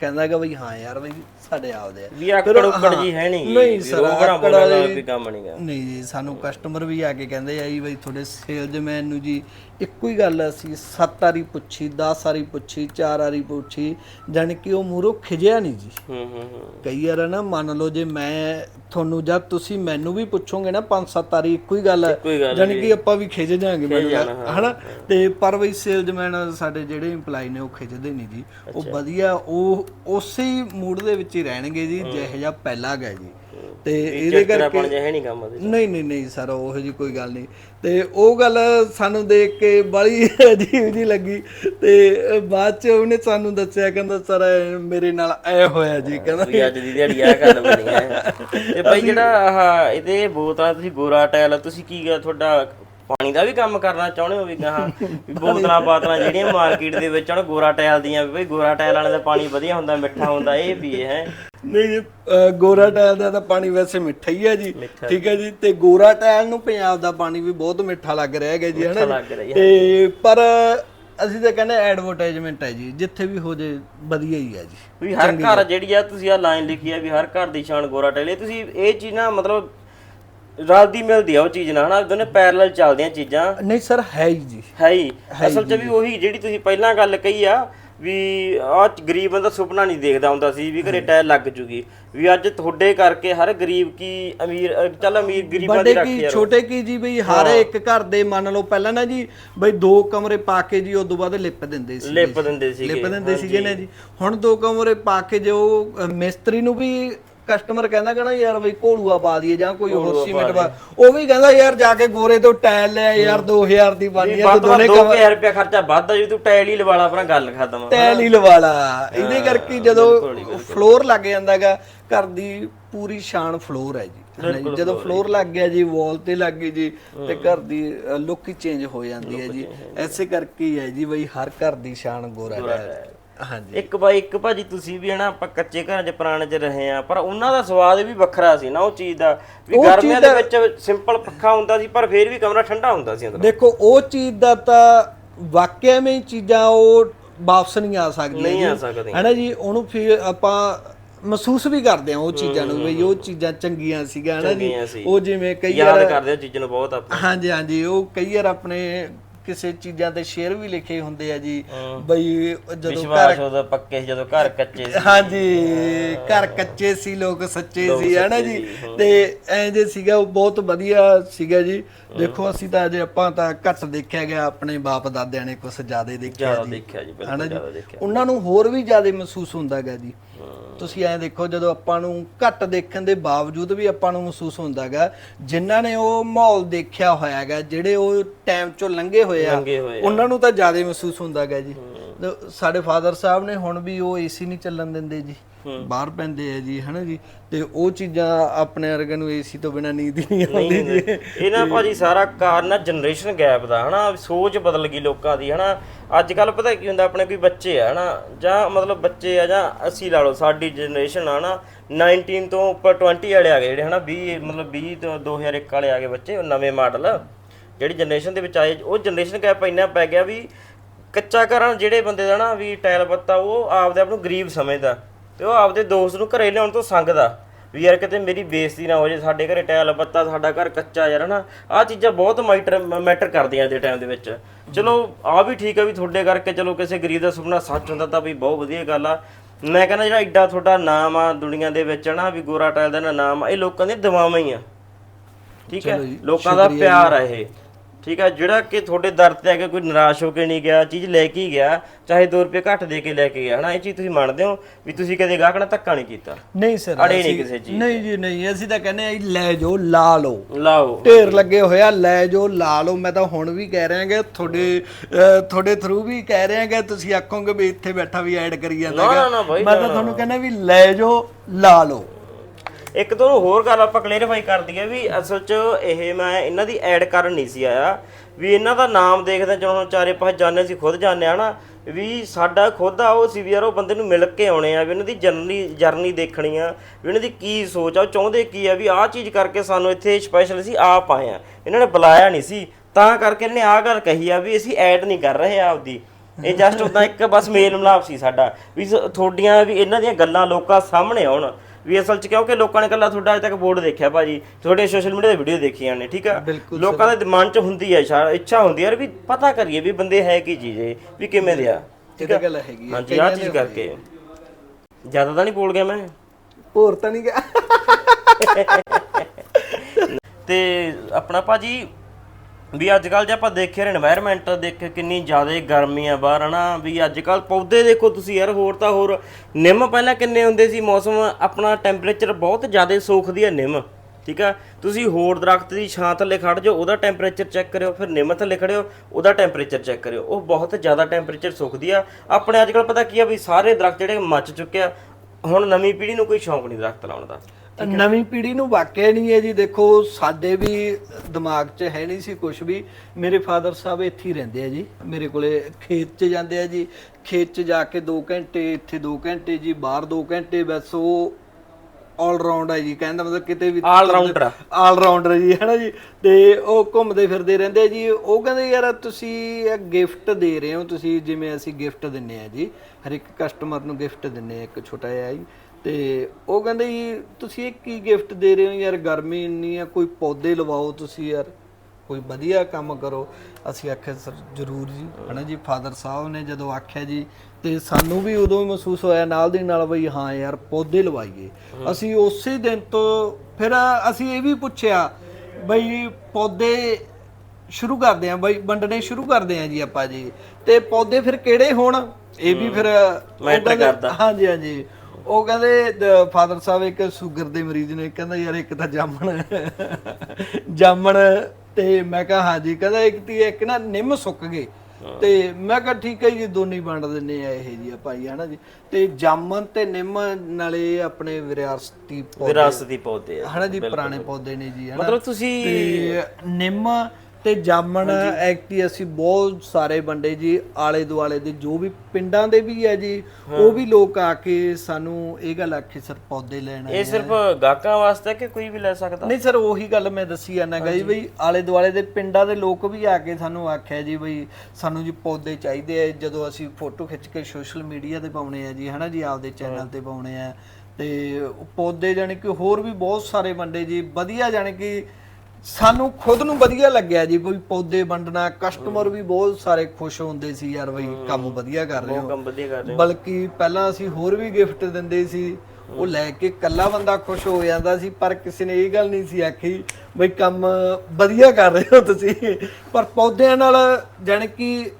ਕਹਿੰਦਾ ਹੈਗਾ ਬਈ ਹਾਂ ਯਾਰ ਬਈ ਸਾਡੇ ਆਪਦੇ ਆ। ਵੀ ਆਕੜ ਉਕੜ ਜੀ ਹੈ। ਨਹੀਂ ਨਹੀਂ ਸਰ ਆਕੜ ਵਾਲੀ- ਵੀ ਕੰਮ ਨਹੀਂਗਾ ਨਹੀਂ ਜੀ ਸਾਨੂੰ ਕਸਟਮਰ ਵੀ ਆ ਕੇ ਕਹਿੰਦੇ ਆ ਜੀ ਬਈ ਤੁਹਾਡੇ ਸੇਲਜ਼ਮੈਨ ਨੂੰ ਜੀ ਇੱਕੋ ਹੀ ਗੱਲ ਅਸੀਂ ਸੱਤ ਵਾਰੀ ਪੁੱਛੀ 10 ਵਾਰੀ ਪੁੱਛੀ ਚਾਰ ਵਾਰੀ ਪੁੱਛੀ ਜਾਣੀ ਕਿ ਉਹ ਮੂਰੋਂ ਖਿਜਿਆ ਨਹੀਂ ਜੀ। ਹੂੰ ਹੂੰ ਹੂੰ। ਕਈ ਵਾਰ ਨਾ ਮੰਨ ਲਓ ਜੇ ਮੈਂ ਤੁਹਾਨੂੰ ਜਦ ਤੁਸੀਂ ਮੈਨੂੰ ਵੀ ਪੁੱਛੋਗੇ ਨਾ ਪੰਜ ਸੱਤ ਵਾਰੀ ਇੱਕੋ ਹੀ ਗੱਲ ਜਾਣੀ ਕਿ ਆਪਾਂ ਵੀ ਖਿਜ ਜਾਾਂਗੇ ਮੈਨੂੰ ਹਨਾ? ਤੇ ਪਰ ਬਈ ਸੇਲਜ਼ਮੈਨ ਸਾਡੇ ਜਿਹੜੇ EMPLOYE ਨੇ ਉਹ ਖਿਜਦੇ ਨਹੀਂ ਜੀ। ਉਹ ਵਧੀਆ ਉਹ ਉਸੇ ਮੂਡ ਦੇ ਵਿੱਚ ਹੀ ਰਹਿਣਗੇ ਜੀ ਜਿਹੋ ਜਿਹਾ ਪਹਿਲਾਂ ਗਿਆ ਜੀ। ਤੇ ਇਹਦੇ ਕਰਕੇ ਜਿਹਾ ਹੈ ਨਹੀਂ ਕੰਮ ਉਹਦੇ ਨਹੀਂ ਨਹੀਂ ਨਹੀਂ ਸਰ ਉਹੋ ਜੀ ਕੋਈ ਗੱਲ ਨਹੀਂ। ਤੇ ਉਹ ਗੱਲ ਸਾਨੂੰ ਦੇਖ ਕੇ ਬੜੀ ਅਜੀਬ ਜੀ ਲੱਗੀ। ਤੇ ਬਾਅਦ ਚ ਉਹਨੇ ਸਾਨੂੰ ਦੱਸਿਆ ਕਹਿੰਦਾ ਸਰ ਮੇਰੇ ਨਾਲ ਐ ਹੋਇਆ ਜੀ ਕਹਿੰਦਾ। ਵੀ ਅੱਜ ਦੀ ਦਿਹਾੜੀ ਆ ਗੱਲ ਬਣੀ ਹੈ। ਤੇ ਭਾਈ ਜਿਹੜਾ ਆਹ ਇਹਦੇ ਬੋਤਲਾਂ ਤੁਸੀਂ ਗੋਰਾ ਟਾਇਲ ਤੁਸੀਂ ਕੀ ਤੁਹਾਡਾ ਪਾਣੀ ਦਾ ਵੀ ਕੰਮ ਕਰਨਾ ਚਾਹੁੰਦੇ ਹੋ ਵੀ ਗਾਹਾਂ? ਬੋਤਲਾਂ ਬਾਤਲਾਂ ਜਿਹੜੀਆਂ ਮਾਰਕੀਟ ਦੇ ਵਿੱਚ ਹਨ ਗੋਰਾ ਟਾਇਲ ਦੀਆਂ ਵੀ ਭਾਈ ਗੋਰਾ ਟਾਇਲ ਵਾਲੇ ਦਾ ਪਾਣੀ ਵਧੀਆ ਹੁੰਦਾ ਮਿੱਠਾ ਹੁੰਦਾ ਇਹ ਵੀ ਹੈ। ਨਹੀਂ ਗੋਰਾ ਟਾਇਲ ਦਾ ਤਾਂ ਪਾਣੀ ਵੈਸੇ ਮਿੱਠਾ ਹੀ ਹੈ ਜੀ। ਠੀਕ ਹੈ ਜੀ ਤੇ ਗੋਰਾ ਟਾਇਲ ਨੂੰ ਪੰਜਾਬ ਦਾ ਪਾਣੀ ਵੀ ਬਹੁਤ ਮਿੱਠਾ ਲੱਗ ਰਿਹਾ ਹੈਗਾ ਜੀ ਹਨਾ ਲੱਗ ਰਿਹਾ ਜੀ? ਤੇ ਪਰ ਅਸੀਂ ਤਾਂ ਕਹਿੰਦੇ ਐਡਵਰਟਾਈਜ਼ਮੈਂਟ ਹੈ ਜੀ ਜਿੱਥੇ ਵੀ ਹੋ ਜੇ ਵਧੀਆ ਹੀ ਹੈ ਜੀ। ਵੀ ਹਰ ਘਰ ਜਿਹੜੀ ਆ ਤੁਸੀਂ ਆ ਲਾਈਨ ਲਿਖੀ ਆ ਵੀ ਹਰ ਘਰ ਦੀ ਸ਼ਾਨ ਗੋਰਾ ਇਹ ਤੁਸੀਂ ਇਹ ਚੀਜ਼ ਨਾ ਮਤਲਬ ਰਲਦੀ ਮਿਲਦੀ ਆ ਉਹ ਚੀਜ਼ ਨਾਲ ਹਨਾ? ਦੋਨੇ ਪੈਰਲਲ ਚੱਲਦੀਆਂ ਚੀਜ਼ਾਂ। ਨਹੀਂ ਸਰ ਹੈ ਹੀ ਜੀ। ਹੈ ਹੀ। ਅਸਲ 'ਚ ਵੀ ਉਹੀ ਜਿਹੜੀ ਤੁਸੀਂ ਪਹਿਲਾਂ ਗੱਲ ਕਹੀ ਆ ਵੀ ਆ ਗਰੀਬ ਬੰਦਾ ਸੁਪਨਾ ਨਹੀਂ ਦੇਖਦਾ ਹੁੰਦਾ ਸੀ ਵੀ ਘਰੇ ਟਾਇਲ ਲੱਗ ਜੂਗੀ। ਵੀ ਅੱਜ ਤੁਹਾਡੇ ਕਰਕੇ ਹਰ ਗਰੀਬ ਕੀ ਅਮੀਰ ਚੱਲ ਅਮੀਰ ਗਰੀਬਾਂ ਦੀ ਵੱਡੇ ਰੱਖ ਕੀ ਯਾਰ ਛੋਟੇ ਕੀ ਜੀ ਬਈ ਹਰ ਇੱਕ ਘਰ ਦੇ ਮੰਨ ਲਓ ਪਹਿਲਾਂ ਨਾ ਜੀ ਬਈ ਦੋ ਕਮਰੇ ਪਾ ਕੇ ਜੀ ਉਦੋਂ ਬਾਅਦ ਲਿਪ ਦਿੰਦੇ ਸੀ ਲਿਪ ਦਿੰਦੇ ਸੀਗੇ ਲਿਪ ਦਿੰਦੇ ਸੀਗੇ ਨਾ ਜੀ। ਹੁਣ ਦੋ ਕਮਰੇ ਪਾ ਕੇ ਜੋ ਅ, ਮਿਸਤਰੀ ਨੂੰ ਵੀ ਕਸਟਮਰ ਕਹਿੰਦਾ ਕਹਿੰਦਾ ਯਾਰ ਬਈ ਕੋਲੂਆ ਪਾ ਦਈਏ ਜਾਂ ਕੋਈ ਹੋਰ ਸੀਮੈਂਟ ਪਾ ਉਹ ਵੀ ਕਹਿੰਦਾ ਯਾਰ ਜਾ ਕੇ ਗੋਰੇ ਤੋਂ ਟਾਇਲ ਲੈ ਯਾਰ 2000 ਦੀ ਬਣ ਵੀ ਯਾਰ ਵੱਧ ਤੋਂ ਦੋਨੇ 2000 ਰੁਪਏ ਖਰਚਾ ਵੱਧਦਾ ਜੇ ਤੂੰ ਟਾਇਲ ਹੀ ਲਵਾ ਲਾ ਆਪਣਾ ਗੱਲ ਖਤਮ ਟਾਇਲ ਹੀ ਲਵਾ ਲਾ ਇਹਦੇ ਕਰਕੇ ਜਦੋਂ ਫਲੋਰ ਲੱਗ ਜਾਂਦਾਗਾ ਘਰ ਦੀ ਪੂਰੀ ਸ਼ਾਨ ਫਲੋਰ ਹੈ ਜੀ? ਜਦੋਂ ਫਲੋਰ ਲੱਗ ਗਿਆ ਜੀ ਵਾਲ ਤੇ ਲੱਗ ਗਈ ਜੀ ਤੇ ਘਰ ਦੀ ਲੁੱਕ ਹੀ ਚੇਂਜ ਹੋ ਜਾਂਦੀ ਹੈ ਜੀ। ਐਸੇ ਕਰਕੇ ਹੀ ਹੈ ਜੀ ਬਈ ਹਰ ਘਰ ਦੀ ਸ਼ਾਨ ਗੋਰਾ ਹੈ। ਹਾਂਜੀ। ਇੱਕ ਬਾਈ ਇੱਕ ਭਾਜੀ ਤੁਸੀਂ ਵੀ ਹਨਾ ਆਪਾਂ ਕੱਚੇ ਘਰਾਂ 'ਚ ਪੁਰਾਣੇ 'ਚ ਰਹੇ ਆ ਪਰ ਉਹਨਾਂ ਦਾ ਸਵਾਦ ਵੀ ਵੱਖਰਾ ਸੀ ਨਾ ਉਹ ਚੀਜ਼ ਦਾ। ਵੀ ਗਰਮੀਆਂ ਦੇ ਵਿੱਚ ਸਿੰਪਲ ਪੱਖਾ ਹੁੰਦਾ ਸੀ ਪਰ ਫੇਰ ਵੀ ਕਮਰਾ ਠੰਡਾ ਹੁੰਦਾ ਸੀ ਅੰਦਰ। ਦੇਖੋ ਉਹ ਚੀਜ਼ ਦਾ ਤਾਂ ਵਾਕਿਆ ਵਿੱਚ ਚੀਜ਼ਾਂ ਉਹ ਵਾਪਸ ਨਹੀਂ ਆ ਸਕਦੀਆਂ ਨਹੀਂ ਆ ਸਕਦੀਆਂ। ਹੈਨਾ ਜੀ? ਉਹਨੂੰ ਫਿਰ ਆਪਾਂ ਮਹਿਸੂਸ ਵੀ ਕਰਦੇ ਆ ਉਹ ਚੀਜ਼ਾਂ ਨੂੰ ਬਈ ਉਹ ਚੀਜ਼ਾਂ ਚੰਗੀਆਂ ਸੀਗੀਆਂ ਹੈਨਾ ਜੀ। ਉਹ ਜਿਵੇਂ ਕਈ ਯਾਦ ਵਾਰ ਕਰਦੇ ਹੋ ਚੀਜ਼ ਨੂੰ ਬਹੁਤ ਆਪਾਂ। ਹਾਂਜੀ ਹਾਂਜੀ ਉਹ ਕਈ ਵਾਰ ਆਪਣੇ ਕਿਸੇ ਚੀਜ਼ਾਂ ਤੇ ਸ਼ੇਅਰ ਵੀ ਲਿਖੇ ਹੁੰਦੇ ਆ ਜੀ। ਬਈ ਜਦੋਂ ਵਿਸ਼ਵਾਸ ਉਹਦਾ ਪੱਕੇ ਸੀ ਜਦੋਂ ਘਰ ਕੱਚੇ ਸੀ। ਹਾਂਜੀ ਘਰ ਕੱਚੇ ਸੀ ਲੋਕ ਸੱਚੇ ਸੀ ਹਨਾ ਜੀ? ਤੇ ਐਂ ਜੇ ਸੀਗਾ ਉਹ ਬਹੁਤ ਵਧੀਆ ਸੀਗਾ ਜੀ। ਦੇਖੋ ਅਸੀਂ ਤਾਂ ਅਜੇ ਆਪਾਂ ਤਾਂ ਘੱਟ ਦੇਖਿਆ ਗਿਆ ਆਪਣੇ ਬਾਪ ਦਾਦਿਆਂ ਨੇ ਕੁਝ ਜ਼ਿਆਦਾ ਦੇਖਿਆ ਜੀ। ਹਨਾ ਜੀ? ਉਹਨਾਂ ਨੂੰ ਹੋਰ ਵੀ ਜ਼ਿਆਦਾ ਮਹਿਸੂਸ ਹੁੰਦਾਗਾ ਜੀ। ਤੁਸੀਂ ਐਂ ਦੇਖੋ ਜਦੋਂ ਆਪਾਂ ਨੂੰ ਘੱਟ ਦੇਖਣ ਦੇ ਬਾਵਜੂਦ ਵੀ ਆਪਾਂ ਨੂੰ ਮਹਿਸੂਸ ਹੁੰਦਾਗਾ ਜਿਨ੍ਹਾਂ ਨੇ ਉਹ ਮਾਹੌਲ ਦੇਖਿਆ ਹੋਇਆਗਾ ਜਿਹੜੇ ਉਹ ਟਾਈਮ ਚੋਂ ਲੰਘੇ ਹੋਏ ਆ ਲੰਘੇ ਹੋਏ ਆ। ਉਹਨਾਂ ਨੂੰ ਤਾਂ ਜ਼ਿਆਦਾ ਮਹਿਸੂਸ ਹੁੰਦਾਗਾ ਜੀ। ਤੇ ਸਾਡੇ ਫਾਦਰ ਸਾਹਿਬ ਨੇ ਹੁਣ ਵੀ ਉਹ ਏਸੀ ਨਹੀਂ ਚੱਲਣ ਦਿੰਦੇ ਜੀ। ਬਾਹਰ ਪੈਂਦੇ ਆ ਜੀ ਹਨਾ ਜੀ? ਤੇ ਉਹ ਚੀਜ਼ਾਂ ਆਪਣੇ ਵਰਗੇ ਨੂੰ ਏਸੀ ਤੋਂ ਬਿਨਾ ਨੀਂਦ ਹੀ ਨਹੀਂ ਆਉਂਦੀ ਜੀ। ਇਹ ਨਾ ਭਾਜੀ ਸਾਰਾ ਕਾਰਨ ਆ ਜਨਰੇਸ਼ਨ ਗੈਪ ਦਾ ਹਨਾ? ਸੋਚ ਬਦਲ ਗਈ ਲੋਕਾਂ ਦੀ ਹਨਾ? ਅੱਜ ਕੱਲ ਪਤਾ ਕੀ ਹੁੰਦਾ ਆਪਣੇ ਕੋਈ ਬੱਚੇ ਆ ਹਨਾ? ਜਾਂ ਮਤਲਬ ਬੱਚੇ ਆ ਜਾਂ ਅਸੀਂ ਲਾ ਲਓ ਸਾਡੀ ਜਨਰੇਸ਼ਨ ਆ ਨਾ 19 ਤੋਂ ਉੱਪਰ 20 ਵਾਲੇ ਆ ਗਏ ਜਿਹੜੇ ਹਨਾ? 20 ਮਤਲਬ 20 ਤੋਂ 2001 ਵਾਲੇ ਆ ਗਏ ਬੱਚੇ ਉਹ ਨਵੇਂ ਮਾਡਲ ਜਿਹੜੀ ਜਨਰੇਸ਼ਨ ਦੇ ਵਿੱਚ ਆਏ ਉਹ ਜਨਰੇਸ਼ਨ ਗੈਪ ਇੰਨਾ ਪੈ ਗਿਆ ਵੀ ਕੱਚਾ ਘਰਾਂ ਜਿਹੜੇ ਬੰਦੇ ਦਾ ਨਾ ਵੀ ਟਾਇਲ ਪੱਤਾ ਉਹ ਆਪਦੇ ਆਪ ਨੂੰ ਗਰੀਬ ਸਮਝਦਾ। ਤੇ ਉਹ ਆਪਦੇ ਦੋਸਤ ਨੂੰ ਘਰੇ ਲਿਆਉਣ ਤੋਂ ਸੰਗਦਾ। ਵੀ ਯਾਰ ਕਿਤੇ ਮੇਰੀ ਬੇਇੱਜ਼ਤੀ ਨਾ ਹੋ ਜੇ ਸਾਡੇ ਘਰੇ ਟਾਇਲ ਪੱਤਾ ਸਾਡਾ ਘਰ ਕੱਚਾ ਯਾਰ ਹਨਾ? ਆਹ ਚੀਜ਼ਾਂ ਬਹੁਤ ਮੈਟਰ ਮੈਟਰ ਕਰਦੀਆਂ ਦੇ ਟਾਈਮ ਦੇ ਵਿੱਚ। ਚਲੋ ਆ ਵੀ ਠੀਕ ਆ ਵੀ ਤੁਹਾਡੇ ਕਰਕੇ ਚਲੋ ਕਿਸੇ ਗਰੀਬ ਦਾ ਸੁਪਨਾ ਸੱਚ ਹੁੰਦਾ ਤਾਂ ਵੀ ਬਹੁਤ ਵਧੀਆ ਗੱਲ ਆ। ਮੈਂ ਕਹਿੰਦਾ ਜਿਹੜਾ ਐਡਾ ਤੁਹਾਡਾ ਨਾਮ ਆ ਦੁਨੀਆ ਦੇ ਵਿੱਚ ਨਾ ਵੀ ਗੋਰਾ ਟਾਇਲ ਦਾ ਨਾਮ ਆ ਇਹ ਲੋਕਾਂ ਦੀਆਂ ਦੁਆਵਾਂ ਹੀ ਆ। ਠੀਕ ਹੈ ਲੋਕਾਂ ਦਾ ਪਿਆਰ ਆ ਇਹ। ਠੀਕ ਹੈ ਜਿਹੜਾ ਕਿ ਤੁਹਾਡੇ ਦਰ ਤੇ ਆ ਕੇ ਕੋਈ ਨਿਰਾਸ਼ ਹੋ ਕੇ ਨਹੀਂ ਗਿਆ ਚੀਜ਼ ਲੈ ਕੇ ਹੀ ਗਿਆ ਚਾਹੇ 2 ਰੁਪਏ ਘੱਟ ਦੇ ਕੇ ਲੈ ਕੇ ਗਿਆ ਹਨਾ ਇਹ ਚੀਜ਼ ਤੁਸੀਂ ਮੰਨਦੇ ਹੋ ਵੀ ਤੁਸੀਂ ਕਦੇ ਗਾਹਕ ਨਾਲ ਧੱਕਾ ਨਹੀਂ ਕੀਤਾ? ਨਹੀਂ ਸਰ ਅੜੇ ਨਹੀਂ ਕਿਸੇ ਚੀਜ਼ ਨਹੀਂ ਜੀ ਨਹੀਂ ਅਸੀਂ ਤਾਂ ਕਹਿੰਦੇ ਆ ਜੀ, ਲੈ ਜਾਓ ਲਾ ਲਓ। ਲਾਓ। ਢੇਰ ਲੱਗੇ ਹੋਇਆ ਲੈ ਜਾਓ ਲਾ ਲਓ ਮੈਂ ਤਾਂ ਹੁਣ ਵੀ ਕਹਿ ਰਿਹਾ ਕਿ ਤੁਹਾਡੇ ਤੁਹਾਡੇ ਥਰੂ ਵੀ ਕਹਿ ਰਿਹਾ ਕਿ ਤੁਸੀਂ ਆਖੋਗੇ ਵੀ ਇੱਥੇ ਬੈਠਾ ਵੀ ਐਡ ਕਰੀ ਜਾਂਦਾ ਮੈਂ ਤਾਂ ਤੁਹਾਨੂੰ ਕਹਿੰਦਾ ਵੀ ਲੈ ਜਾਓ ਲਾ ਲਓ। ਇੱਕ ਤੁਹਾਨੂੰ ਹੋਰ ਗੱਲ ਆਪਾਂ ਕਲੀਅਰਫਾਈ ਕਰ ਦਈਏ ਵੀ ਅਸਲ 'ਚ ਇਹ ਮੈਂ ਇਹਨਾਂ ਦੀ ਐਡ ਕਰਨ ਨਹੀਂ ਸੀ ਆਇਆ। ਵੀ ਇਹਨਾਂ ਦਾ ਨਾਮ ਦੇਖਦੇ ਜਦੋਂ ਹੁਣ ਚਾਰੇ ਪਾਸੇ ਜਾਣੇ ਸੀ ਖੁਦ ਜਾਣਦੇ ਆ ਨਾ, ਵੀ ਸਾਡਾ ਖੁਦ ਆ, ਉਹ ਸੀ ਵੀ ਯਾਰ ਉਹ ਬੰਦੇ ਨੂੰ ਮਿਲ ਕੇ ਆਉਣੇ ਆ, ਵੀ ਉਹਨਾਂ ਦੀ ਜਰਨੀ ਜਰਨੀ ਦੇਖਣੀ ਆ, ਵੀ ਉਹਨਾਂ ਦੀ ਕੀ ਸੋਚ ਆ, ਉਹ ਚਾਹੁੰਦੇ ਕੀ ਆ, ਵੀ ਆਹ ਚੀਜ਼ ਕਰਕੇ ਸਾਨੂੰ ਇੱਥੇ ਸਪੈਸ਼ਲ ਅਸੀਂ ਆਪ ਆਏ ਆ। ਇਹਨਾਂ ਨੇ ਬੁਲਾਇਆ ਨਹੀਂ ਸੀ, ਤਾਂ ਕਰਕੇ ਇਹਨੇ ਆਹ ਗੱਲ ਕਹੀ ਆ ਵੀ ਅਸੀਂ ਐਡ ਨਹੀਂ ਕਰ ਰਹੇ ਆਪਦੀ। ਇਹ ਜਸਟ ਉਦਾਂ ਇੱਕ ਬਸ ਮੇਲ ਮਿਲਾਪ ਸੀ ਸਾਡਾ, ਵੀ ਤੁਹਾਡੀਆਂ ਵੀ ਇਹਨਾਂ ਦੀਆਂ ਗੱਲਾਂ ਲੋਕਾਂ ਸਾਹਮਣੇ ਆਉਣ। ਵੀ ਅਸਲ 'ਚ ਕਿਉਂਕਿ ਲੋਕਾਂ ਨੇ ਕੱਲਾ ਤੁਹਾਡਾ ਅਜੇ ਤੱਕ ਬੋਰਡ ਦੇਖਿਆ ਭਾਜੀ। ਤੁਹਾਡੇ ਸੋਸ਼ਲ ਮੀਡੀਆ ਤੇ ਵੀਡੀਓ ਦੇਖੀਆਂ ਨੇ ਠੀਕ ਆ? ਬਿਲਕੁਲ ਲੋਕਾਂ ਦੇ ਮਨ 'ਚ ਹੁੰਦੀ ਹੈ ਸ਼ਾ- ਇੱਛਾ ਹੁੰਦੀ ਹੈ ਯਾਰ ਵੀ ਪਤਾ ਕਰੀਏ ਵੀ ਬੰਦੇ ਹੈ ਕੀ ਚੀਜ਼ ਇਹ ਵੀ ਕਿਵੇਂ ਦੇ ਆ? ਇਹ ਗੱਲ ਹੈਗੀ ਹਾਂਜੀ ਆਹ ਚੀਜ਼ ਕਰਕੇ। ਜ਼ਿਆਦਾ ਤਾਂ ਨਹੀਂ ਬੋਲ ਗਿਆ ਮੈਂ? ਹੋਰ ਤਾਂ ਨਹੀਂ ਗਿਆ। ਤੇ ਆਪਣਾ ਭਾਜੀ ਵੀ ਅੱਜ ਕੱਲ ਜੇ ਆਪਾਂ ਦੇਖਿਆ এনवायरमेंट ਦੇਖ ਕਿੰਨੀ ਜ਼ਿਆਦਾ ਗਰਮੀ ਆ ਬਾਹਰ, ਹਨਾ? ਵੀ ਅੱਜ ਕੱਲ ਪੌਦੇ ਦੇਖੋ ਤੁਸੀਂ ਯਾਰ, ਹੋਰ ਤਾਂ ਹੋਰ। ਨਿੰਮ ਪਹਿਲਾਂ ਕਿੰਨੇ ਹੁੰਦੇ ਸੀ, ਮੌਸਮ ਆਪਣਾ ਟੈਂਪਰੇਚਰ ਬਹੁਤ ਜ਼ਿਆਦਾ ਸੋਖਦੀ ਹੈ ਨਿੰਮ, ਠੀਕ ਆ? ਤੁਸੀਂ ਹੋਰ ਦਰਖਤ ਦੀ ਛਾਂ ਥੱਲੇ ਖੜ ਜਾਓ, ਉਹਦਾ ਟੈਂਪਰੇਚਰ ਚੈੱਕ ਕਰਿਓ, ਫਿਰ ਨਿੰਮ ਥੱਲੇ ਖੜਿਓ ਉਹਦਾ ਟੈਂਪਰੇਚਰ ਚੈੱਕ ਕਰਿਓ। ਉਹ ਬਹੁਤ ਜ਼ਿਆਦਾ ਟੈਂਪਰੇਚਰ ਸੁੱਕਦੀ ਆ। ਆਪਣੇ ਅੱਜ ਕੱਲ ਪਤਾ ਕੀ ਆ ਵੀ ਸਾਰੇ ਦਰਖਤ ਜਿਹੜੇ ਮੱਚ ਚੁੱਕੇ ਆ, ਹੁਣ ਨਵੀਂ ਪੀੜ੍ਹੀ ਨੂੰ ਕੋਈ ਸ਼ੌਂਕ ਨਹੀਂ ਦਰਖਤ ਲਾਉਣ ਦਾ। ਨਵੀਂ ਪੀੜ੍ਹੀ ਨੂੰ ਵਾਕਿਆ ਨਹੀਂ ਹੈ ਜੀ ਦੇਖੋ ਸਾਡੇ ਵੀ ਦਿਮਾਗ 'ਚ ਹੈ ਨਹੀਂ ਸੀ ਕੁਝ ਵੀ। ਮੇਰੇ ਫਾਦਰ ਸਾਹਿਬ ਇੱਥੇ ਹੀ ਰਹਿੰਦੇ ਆ ਜੀ ਮੇਰੇ ਕੋਲੇ ਖੇਤ 'ਚ ਜਾਂਦੇ ਆ ਜੀ। ਖੇਤ 'ਚ ਜਾ ਕੇ 2 ਘੰਟੇ ਇੱਥੇ 2 ਘੰਟੇ ਜੀ ਬਾਹਰ 2 ਘੰਟੇ ਬਸ ਉਹ ਆਲ ਰਾਉਂਡ ਹੈ ਜੀ ਕਹਿੰਦਾ ਮਤਲਬ ਕਿਤੇ ਵੀ All rounder ਆ। ਆਲ ਰਾਉਂਡਰ ਜੀ ਹੈ ਨਾ ਜੀ। ਤੇ ਉਹ ਘੁੰਮਦੇ ਫਿਰਦੇ ਰਹਿੰਦੇ ਆ ਜੀ। ਉਹ ਕਹਿੰਦੇ ਯਾਰ ਤੁਸੀਂ ਇਹ ਗਿਫਟ ਦੇ ਰਹੇ ਹੋ ਤੁਸੀਂ ਜਿਵੇਂ ਅਸੀਂ ਗਿਫਟ ਦਿੰਨੇ ਆ ਜੀ ਹਰ ਇੱਕ ਕਸਟਮਰ ਨੂੰ ਗਿਫਟ ਦਿੰਨੇ ਆ ਇੱਕ ਛੋਟਾ ਜਿਹਾ ਜੀ। ਤੇ ਉਹ ਕਹਿੰਦੇ ਜੀ ਤੁਸੀਂ ਇਹ ਕੀ ਗਿਫਟ ਦੇ ਰਹੇ ਹੋ ਯਾਰ? ਗਰਮੀ ਇੰਨੀ ਆ ਕੋਈ ਪੌਦੇ ਲਵਾਓ ਤੁਸੀਂ ਯਾਰ। ਕੋਈ ਵਧੀਆ ਕੰਮ ਕਰੋ। ਅਸੀਂ ਆਖਿਆ ਸਰ ਜ਼ਰੂਰ ਜੀ। ਹਨਾ ਜੀ ਫਾਦਰ ਸਾਹਿਬ ਨੇ ਜਦੋਂ ਆਖਿਆ ਜੀ ਤੇ ਸਾਨੂੰ ਵੀ ਉਦੋਂ ਹੀ ਮਹਿਸੂਸ ਹੋਇਆ ਨਾਲ ਦੀ ਨਾਲ ਬਈ ਹਾਂ ਯਾਰ ਪੌਦੇ ਲਵਾਈਏ। ਅਸੀਂ ਉਸੇ ਦਿਨ ਤੋਂ ਫਿਰ ਅਸੀਂ ਇਹ ਵੀ ਪੁੱਛਿਆ ਬਈ ਪੌਦੇ ਸ਼ੁਰੂ ਕਰਦੇ ਆਂ ਬਈ ਵੰਡਣੇ ਸ਼ੁਰੂ ਕਰਦੇ ਆਂ ਜੀ ਆਪਾਂ ਜੀ। ਤੇ ਪੌਦੇ ਫਿਰ ਕਿਹੜੇ ਹੋਣ? ਇਹ ਵੀ ਫਿਰ ਕਹਿੰਦੇ- ਕਰਦਾ। ਹਾਂਜੀ ਹਾਂਜੀ। ਉਹ ਕਹਿੰਦੇ ਫਾਦਰ ਸਾਹਿਬ ਇੱਕ ਸ਼ੂਗਰ ਦੇ ਮਰੀਜ਼ ਨੇ ਕਹਿੰਦਾ ਯਾਰ ਇੱਕ ਤਾਂ ਜਾਮਣ ਜਾਮਣ ਤੇ ਮੈਂ ਕਿਹਾ ਹਾਂਜੀ ਕਹਿੰਦਾ ਇੱਕ ਤੀ ਇੱਕ ਨਾ ਨਿੰਮ ਸੁੱਕ ਗਏ। ਤੇ ਮੈਂ ਕਿਹਾ ਠੀਕ ਹੈ ਜੀ ਦੋਨੇ ਵੰਡ ਦਿੰਨੇ ਆ ਇਹ ਜੀ ਆ ਭਾਈ ਹਨਾ ਜੀ। ਤੇ ਜਾਮਨ ਤੇ ਨਿੰਮ ਨਾਲੇ ਆਪਣੇ ਵਿਰਾਸਤੀ ਪੌਦੇ। ਵਿਰਾਸਤੀ ਪੌਦੇ ਆ ਹਨਾ ਜੀ ਪੁਰਾਣੇ ਪੌਦੇ ਨੇ ਜੀ ਹਨਾ। ਮਤਲਬ ਤੁਸੀਂ ਨਿੰਮ ਤੇ ਜਾਮਣ ਐਕਟੀ ਅਸੀਂ ਬਹੁਤ ਸਾਰੇ ਵੰਡੇ ਜੀ ਆਲੇ ਦੁਆਲੇ ਦੇ ਜੋ ਵੀ ਪਿੰਡਾਂ ਦੇ ਵੀ ਹੈ ਜੀ ਉਹ ਵੀ ਲੋਕ ਆ ਕੇ ਸਾਨੂੰ ਇਹ ਗੱਲ ਆਖੇ ਸਰ ਪੌਦੇ ਲੈਣ ਇਹ ਸਿਰਫ ਗਾਹਕਾਂ ਵਾਸਤੇ ਕਿ ਕੋਈ ਵੀ ਲੈ ਸਕਦਾ? ਨਹੀਂ ਸਰ ਉਹੀ ਗੱਲ ਮੈਂ ਦੱਸੀ ਜਾਂਦਾ ਗਈ ਬਈ ਆਲੇ ਦੁਆਲੇ ਦੇ ਪਿੰਡਾਂ ਦੇ ਲੋਕ ਵੀ ਆ ਕੇ ਸਾਨੂੰ ਆਖਿਆ ਜੀ ਬਈ ਸਾਨੂੰ ਜੀ ਪੌਦੇ ਚਾਹੀਦੇ ਆ। ਜਦੋਂ ਅਸੀਂ ਫੋਟੋ ਖਿੱਚ ਕੇ ਸੋਸ਼ਲ ਮੀਡੀਆ ਤੇ ਪਾਉਣੇ ਆ ਜੀ ਹਨਾ ਜੀ ਆਪਦੇ ਚੈਨਲ ਤੇ ਪਾਉਣੇ ਆ। ਤੇ ਪੌਦੇ ਜਾਨੀ ਕਿ ਹੋਰ ਵੀ ਬਹੁਤ ਸਾਰੇ ਵੰਡੇ ਜੀ ਵਧੀਆ ਜਾਨੀ ਕਿ ਸਾਨੂੰ ਖੁਦ ਨੂੰ ਵਧੀਆ ਲੱਗਿਆ ਜੀ ਕੋਈ ਪੌਦੇ ਵੰਡਣਾ ਕਸਟਮਰ ਵੀ ਬਹੁਤ ਸਾਰੇ ਖੁਸ਼ ਹੁੰਦੇ ਸੀ ਯਾਰ ਬਈ ਕੰਮ ਵਧੀਆ ਕਰ ਰਹੇ ਹੋ। ਕੰਮ ਵਧੀਆ ਕਰ ਰਹੇ ਹੋ। ਬਲਕਿ ਪਹਿਲਾਂ ਅਸੀਂ ਹੋਰ ਵੀ ਗਿਫਟ ਦਿੰਦੇ ਸੀ ਉਹ ਲੈ ਕੇ ਕੱਲਾ ਬੰਦਾ ਖੁਸ਼ ਹੋ ਜਾਂਦਾ ਸੀ ਪਰ ਕਿਸੇ ਨੇ ਇਹ ਗੱਲ ਨਹੀਂ ਸੀ ਆਖੀ ਬਈ ਕੰਮ ਵਧੀਆ ਕਰ ਰਹੇ ਹੋ ਤੁਸੀਂ। ਪਰ ਪੌਦਿਆਂ ਨਾਲ ਜਾਣੀ ਕਿ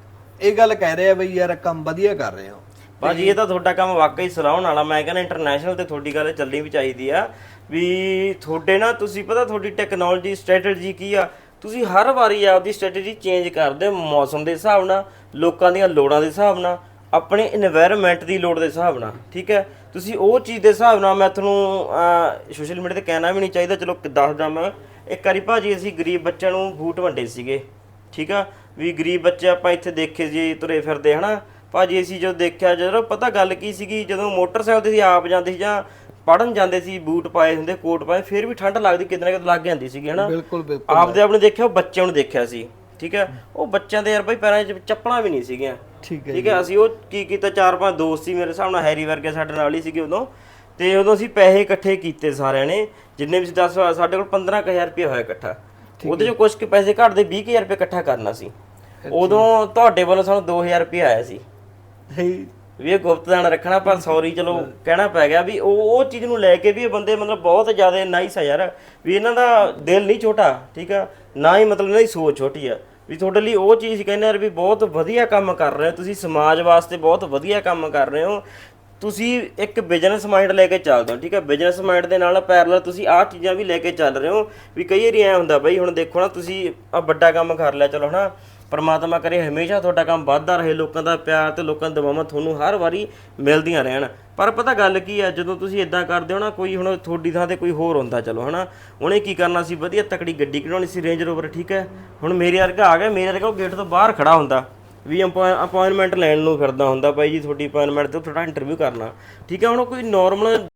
ਇਹ ਗੱਲ ਕਹਿ ਰਹੇ ਆ ਬਈ ਯਾਰ ਕੰਮ ਵਧੀਆ ਕਰ ਰਹੇ ਹੋ। ਭਾਜੀ ਇਹ ਤਾਂ ਤੁਹਾਡਾ ਕੰਮ ਵਾਕਈ ਸਰਾਉਣ ਵਾਲਾ ਮੈਂ ਕਹਿੰਦਾ ਇੰਟਰਨੈਸ਼ਨਲ ਤੇ ਤੁਹਾਡੀ ਗੱਲ ਚੱਲਣੀ ਵੀ ਚਾਹੀਦੀ ਆ। ਵੀ ਤੁਹਾਡੇ ਨਾ, ਤੁਸੀਂ ਪਤਾ ਤੁਹਾਡੀ ਟੈਕਨੋਲੋਜੀ ਸਟ੍ਰੈਟਜੀ ਕੀ ਆ? ਤੁਸੀਂ ਹਰ ਵਾਰੀ ਆਪਦੀ ਸਟ੍ਰੈਟਜੀ ਚੇਂਜ ਕਰਦੇ ਹੋ ਮੌਸਮ ਦੇ ਹਿਸਾਬ ਨਾਲ, ਲੋਕਾਂ ਦੀਆਂ ਲੋੜਾਂ ਦੇ ਹਿਸਾਬ ਨਾਲ, ਆਪਣੇ এনवायरमेंट ਦੀ ਲੋੜ ਦੇ ਹਿਸਾਬ ਨਾਲ, ਠੀਕ ਹੈ? ਤੁਸੀਂ ਉਹ ਚੀਜ਼ ਦੇ ਹਿਸਾਬ ਨਾਲ ਮੈਂ ਤੁਹਾਨੂੰ ਸੋਸ਼ਲ ਮੀਡੀਆ ਤੇ ਕਹਿਣਾ ਵੀ ਨਹੀਂ ਚਾਹੀਦਾ, ਚਲੋ ਦੱਸਦਾ ਮੈਂ। ਇੱਕ ਵਾਰੀ ਭਾਜੀ ਅਸੀਂ ਗਰੀਬ ਬੱਚਿਆਂ ਨੂੰ ਬੂਟ ਵੰਡੇ ਸੀਗੇ, ਠੀਕ ਆ? ਵੀ ਗਰੀਬ ਬੱਚੇ ਆਪਾਂ ਇੱਥੇ ਦੇਖੇ ਜੀ ਤੁਰੇ ਫਿਰਦੇ, ਹਨਾ? ਭਾਜੀ ਅਸੀਂ ਜਦੋਂ ਦੇਖਿਆ, ਜਦੋਂ ਪਤਾ ਗੱਲ ਕੀ ਸੀਗੀ, ਜਦੋਂ ਮੋਟਰਸਾਈਕਲ ਤੇ ਸੀ ਆਪ ਜਾਂਦੇ ਸੀ ਜਾਂ ਪੜਨ ਜਾਂਦੇ ਸੀ ਬੂਟ ਪਾਏ ਹੁੰਦੇ ਕੋਟ ਪਾਏ ਫਿਰ ਵੀ ਠੰਡ ਲੱਗਦੀ ਕਿਤੇ ਨਾ ਕਿਤੇ ਲੱਗ ਜਾਂਦੀ ਸੀਗੀ ਹਨਾ? ਬਿਲਕੁਲ ਬਿਲਕੁਲ ਆਪਦੇ ਆਪਣੇ ਦੇਖਿਆ ਉਹ ਬੱਚਿਆਂ ਨੂੰ ਦੇਖਿਆ ਸੀ ਠੀਕ ਹੈ? ਉਹ ਬੱਚਿਆਂ ਦੇ ਯਾਰ ਬਈ ਪੈਰਾਂ 'ਚ ਚੱਪਲਾਂ ਵੀ ਨਹੀਂ ਸੀਗੀਆਂ। ਠੀਕ ਹੈ ਠੀਕ ਹੈ ਅਸੀਂ ਉਹ ਕੀ ਕੀਤਾ ਚਾਰ ਪੰਜ ਦੋਸਤ ਸੀ ਮੇਰੇ ਹਿਸਾਬ ਨਾਲ ਹੈਰੀ ਵਰਗੇ ਸਾਡੇ ਨਾਲ ਹੀ ਸੀਗੇ ਉਦੋਂ। ਤੇ ਉਦੋਂ ਅਸੀਂ ਪੈਸੇ ਇਕੱਠੇ ਕੀਤੇ ਸਾਰਿਆਂ ਨੇ ਜਿੰਨੇ ਵੀ ਸੀ 10 ਸਾਡੇ ਕੋਲ 15000 ਰੁਪਏ ਹੋਇਆ ਇਕੱਠਾ। ਉਹਦੇ ਚੋਂ ਕੁਝ ਕੁ ਪੈਸੇ ਘੱਟਦੇ 20000 ਰੁਪਏ ਇਕੱਠਾ ਕਰਨਾ ਸੀ। ਉਦੋਂ ਤੁਹਾਡੇ ਵੱਲੋਂ ਸਾਨੂੰ 2000 ਰੁਪਏ ਆਇਆ ਸੀ। ਵੀ ਇਹ ਗੁਪਤਦਾਨ ਰੱਖਣਾ ਪਰ ਸੌਰੀ ਚਲੋ ਕਹਿਣਾ ਪੈ ਗਿਆ ਵੀ ਉਹ ਉਹ ਚੀਜ਼ ਨੂੰ ਲੈ ਕੇ ਵੀ ਇਹ ਬੰਦੇ ਮਤਲਬ ਬਹੁਤ ਜ਼ਿਆਦਾ ਨਾਈਸ ਆ ਯਾਰ। ਵੀ ਇਹਨਾਂ ਦਾ ਦਿਲ ਨਹੀਂ ਛੋਟਾ, ਠੀਕ ਆ? ਨਾ ਹੀ ਮਤਲਬ ਇਹਨਾਂ ਦੀ ਸੋਚ ਛੋਟੀ ਆ। ਵੀ ਤੁਹਾਡੇ ਲਈ ਉਹ ਚੀਜ਼ ਕਹਿੰਦੇ ਯਾਰ ਵੀ ਬਹੁਤ ਵਧੀਆ ਕੰਮ ਕਰ ਰਹੇ ਹੋ, ਤੁਸੀਂ ਸਮਾਜ ਵਾਸਤੇ ਬਹੁਤ ਵਧੀਆ ਕੰਮ ਕਰ ਰਹੇ ਹੋ। ਤੁਸੀਂ ਇੱਕ ਬਿਜ਼ਨਸ ਮਾਈਂਡ ਲੈ ਕੇ ਚੱਲਦੇ ਹੋ, ਠੀਕ ਹੈ ਬਿਜ਼ਨਸ ਮਾਈਂਡ ਦੇ ਨਾਲ ਪੈਰਲਲ ਤੁਸੀਂ ਆਹ ਚੀਜ਼ਾਂ ਵੀ ਲੈ ਕੇ ਚੱਲ ਰਹੇ ਹੋ। ਵੀ ਕਈ ਵਾਰੀ ਐ ਹੁੰਦਾ ਬਈ, ਹੁਣ ਦੇਖੋ ਨਾ, ਤੁਸੀਂ ਆ ਵੱਡਾ ਕੰਮ ਕਰ ਲਿਆ, ਚਲੋ ਹਨਾ? ਪਰਮਾਤਮਾ ਕਰੇ, ਹਮੇਸ਼ਾ ਤੁਹਾਡਾ ਕੰਮ ਵੱਧਦਾ ਰਹੇ, ਲੋਕਾਂ ਦਾ ਪਿਆਰ ਤੇ ਲੋਕਾਂ ਦੀ ਦੁਆਵਾਂ ਤੁਹਾਨੂੰ ਹਰ ਵਾਰੀ ਮਿਲਦੀਆਂ ਰਹਿਣ। ਪਰ ਪਤਾ ਗੱਲ ਕੀ ਆ, ਜਦੋਂ ਤੁਸੀਂ ਇਦਾਂ ਕਰਦੇ ਹੋ ਨਾ, ਕੋਈ ਹੁਣ ਤੁਹਾਡੀ ਥਾਂ ਤੇ ਕੋਈ ਹੋਰ ਹੁੰਦਾ, ਚਲੋ, ਹਨਾ? ਉਹਨੇ ਕੀ ਕਰਨਾ ਸੀ? ਵਧੀਆ ਤਕੜੀ ਗੱਡੀ ਕਢਾਉਣੀ ਸੀ ਰੇਂਜ ਰੋਵਰ ਠੀਕ ਹੈ? ਹੁਣ ਮੇਰੇ ਵਰਗਾ ਆ ਗਿਆ, ਮੇਰੇ ਵਰਗਾ ਉਹ ਗੇਟ ਤੋਂ ਬਾਹਰ ਖੜਾ ਹੁੰਦਾ। ਵੀ ਅਪਾਇੰਟਮੈਂਟ ਲੈਣ ਨੂੰ ਫਿਰਦਾ ਹੁੰਦਾ, ਭਾਈ ਜੀ, ਤੁਹਾਡੀ ਅਪਾਇੰਟਮੈਂਟ ਤੇ ਤੁਹਾਡਾ ਇੰਟਰਵਿਊ ਕਰਨਾ। ਠੀਕ ਹੈ, ਹੁਣ ਉਹ ਕੋਈ ਨਾਰਮਲ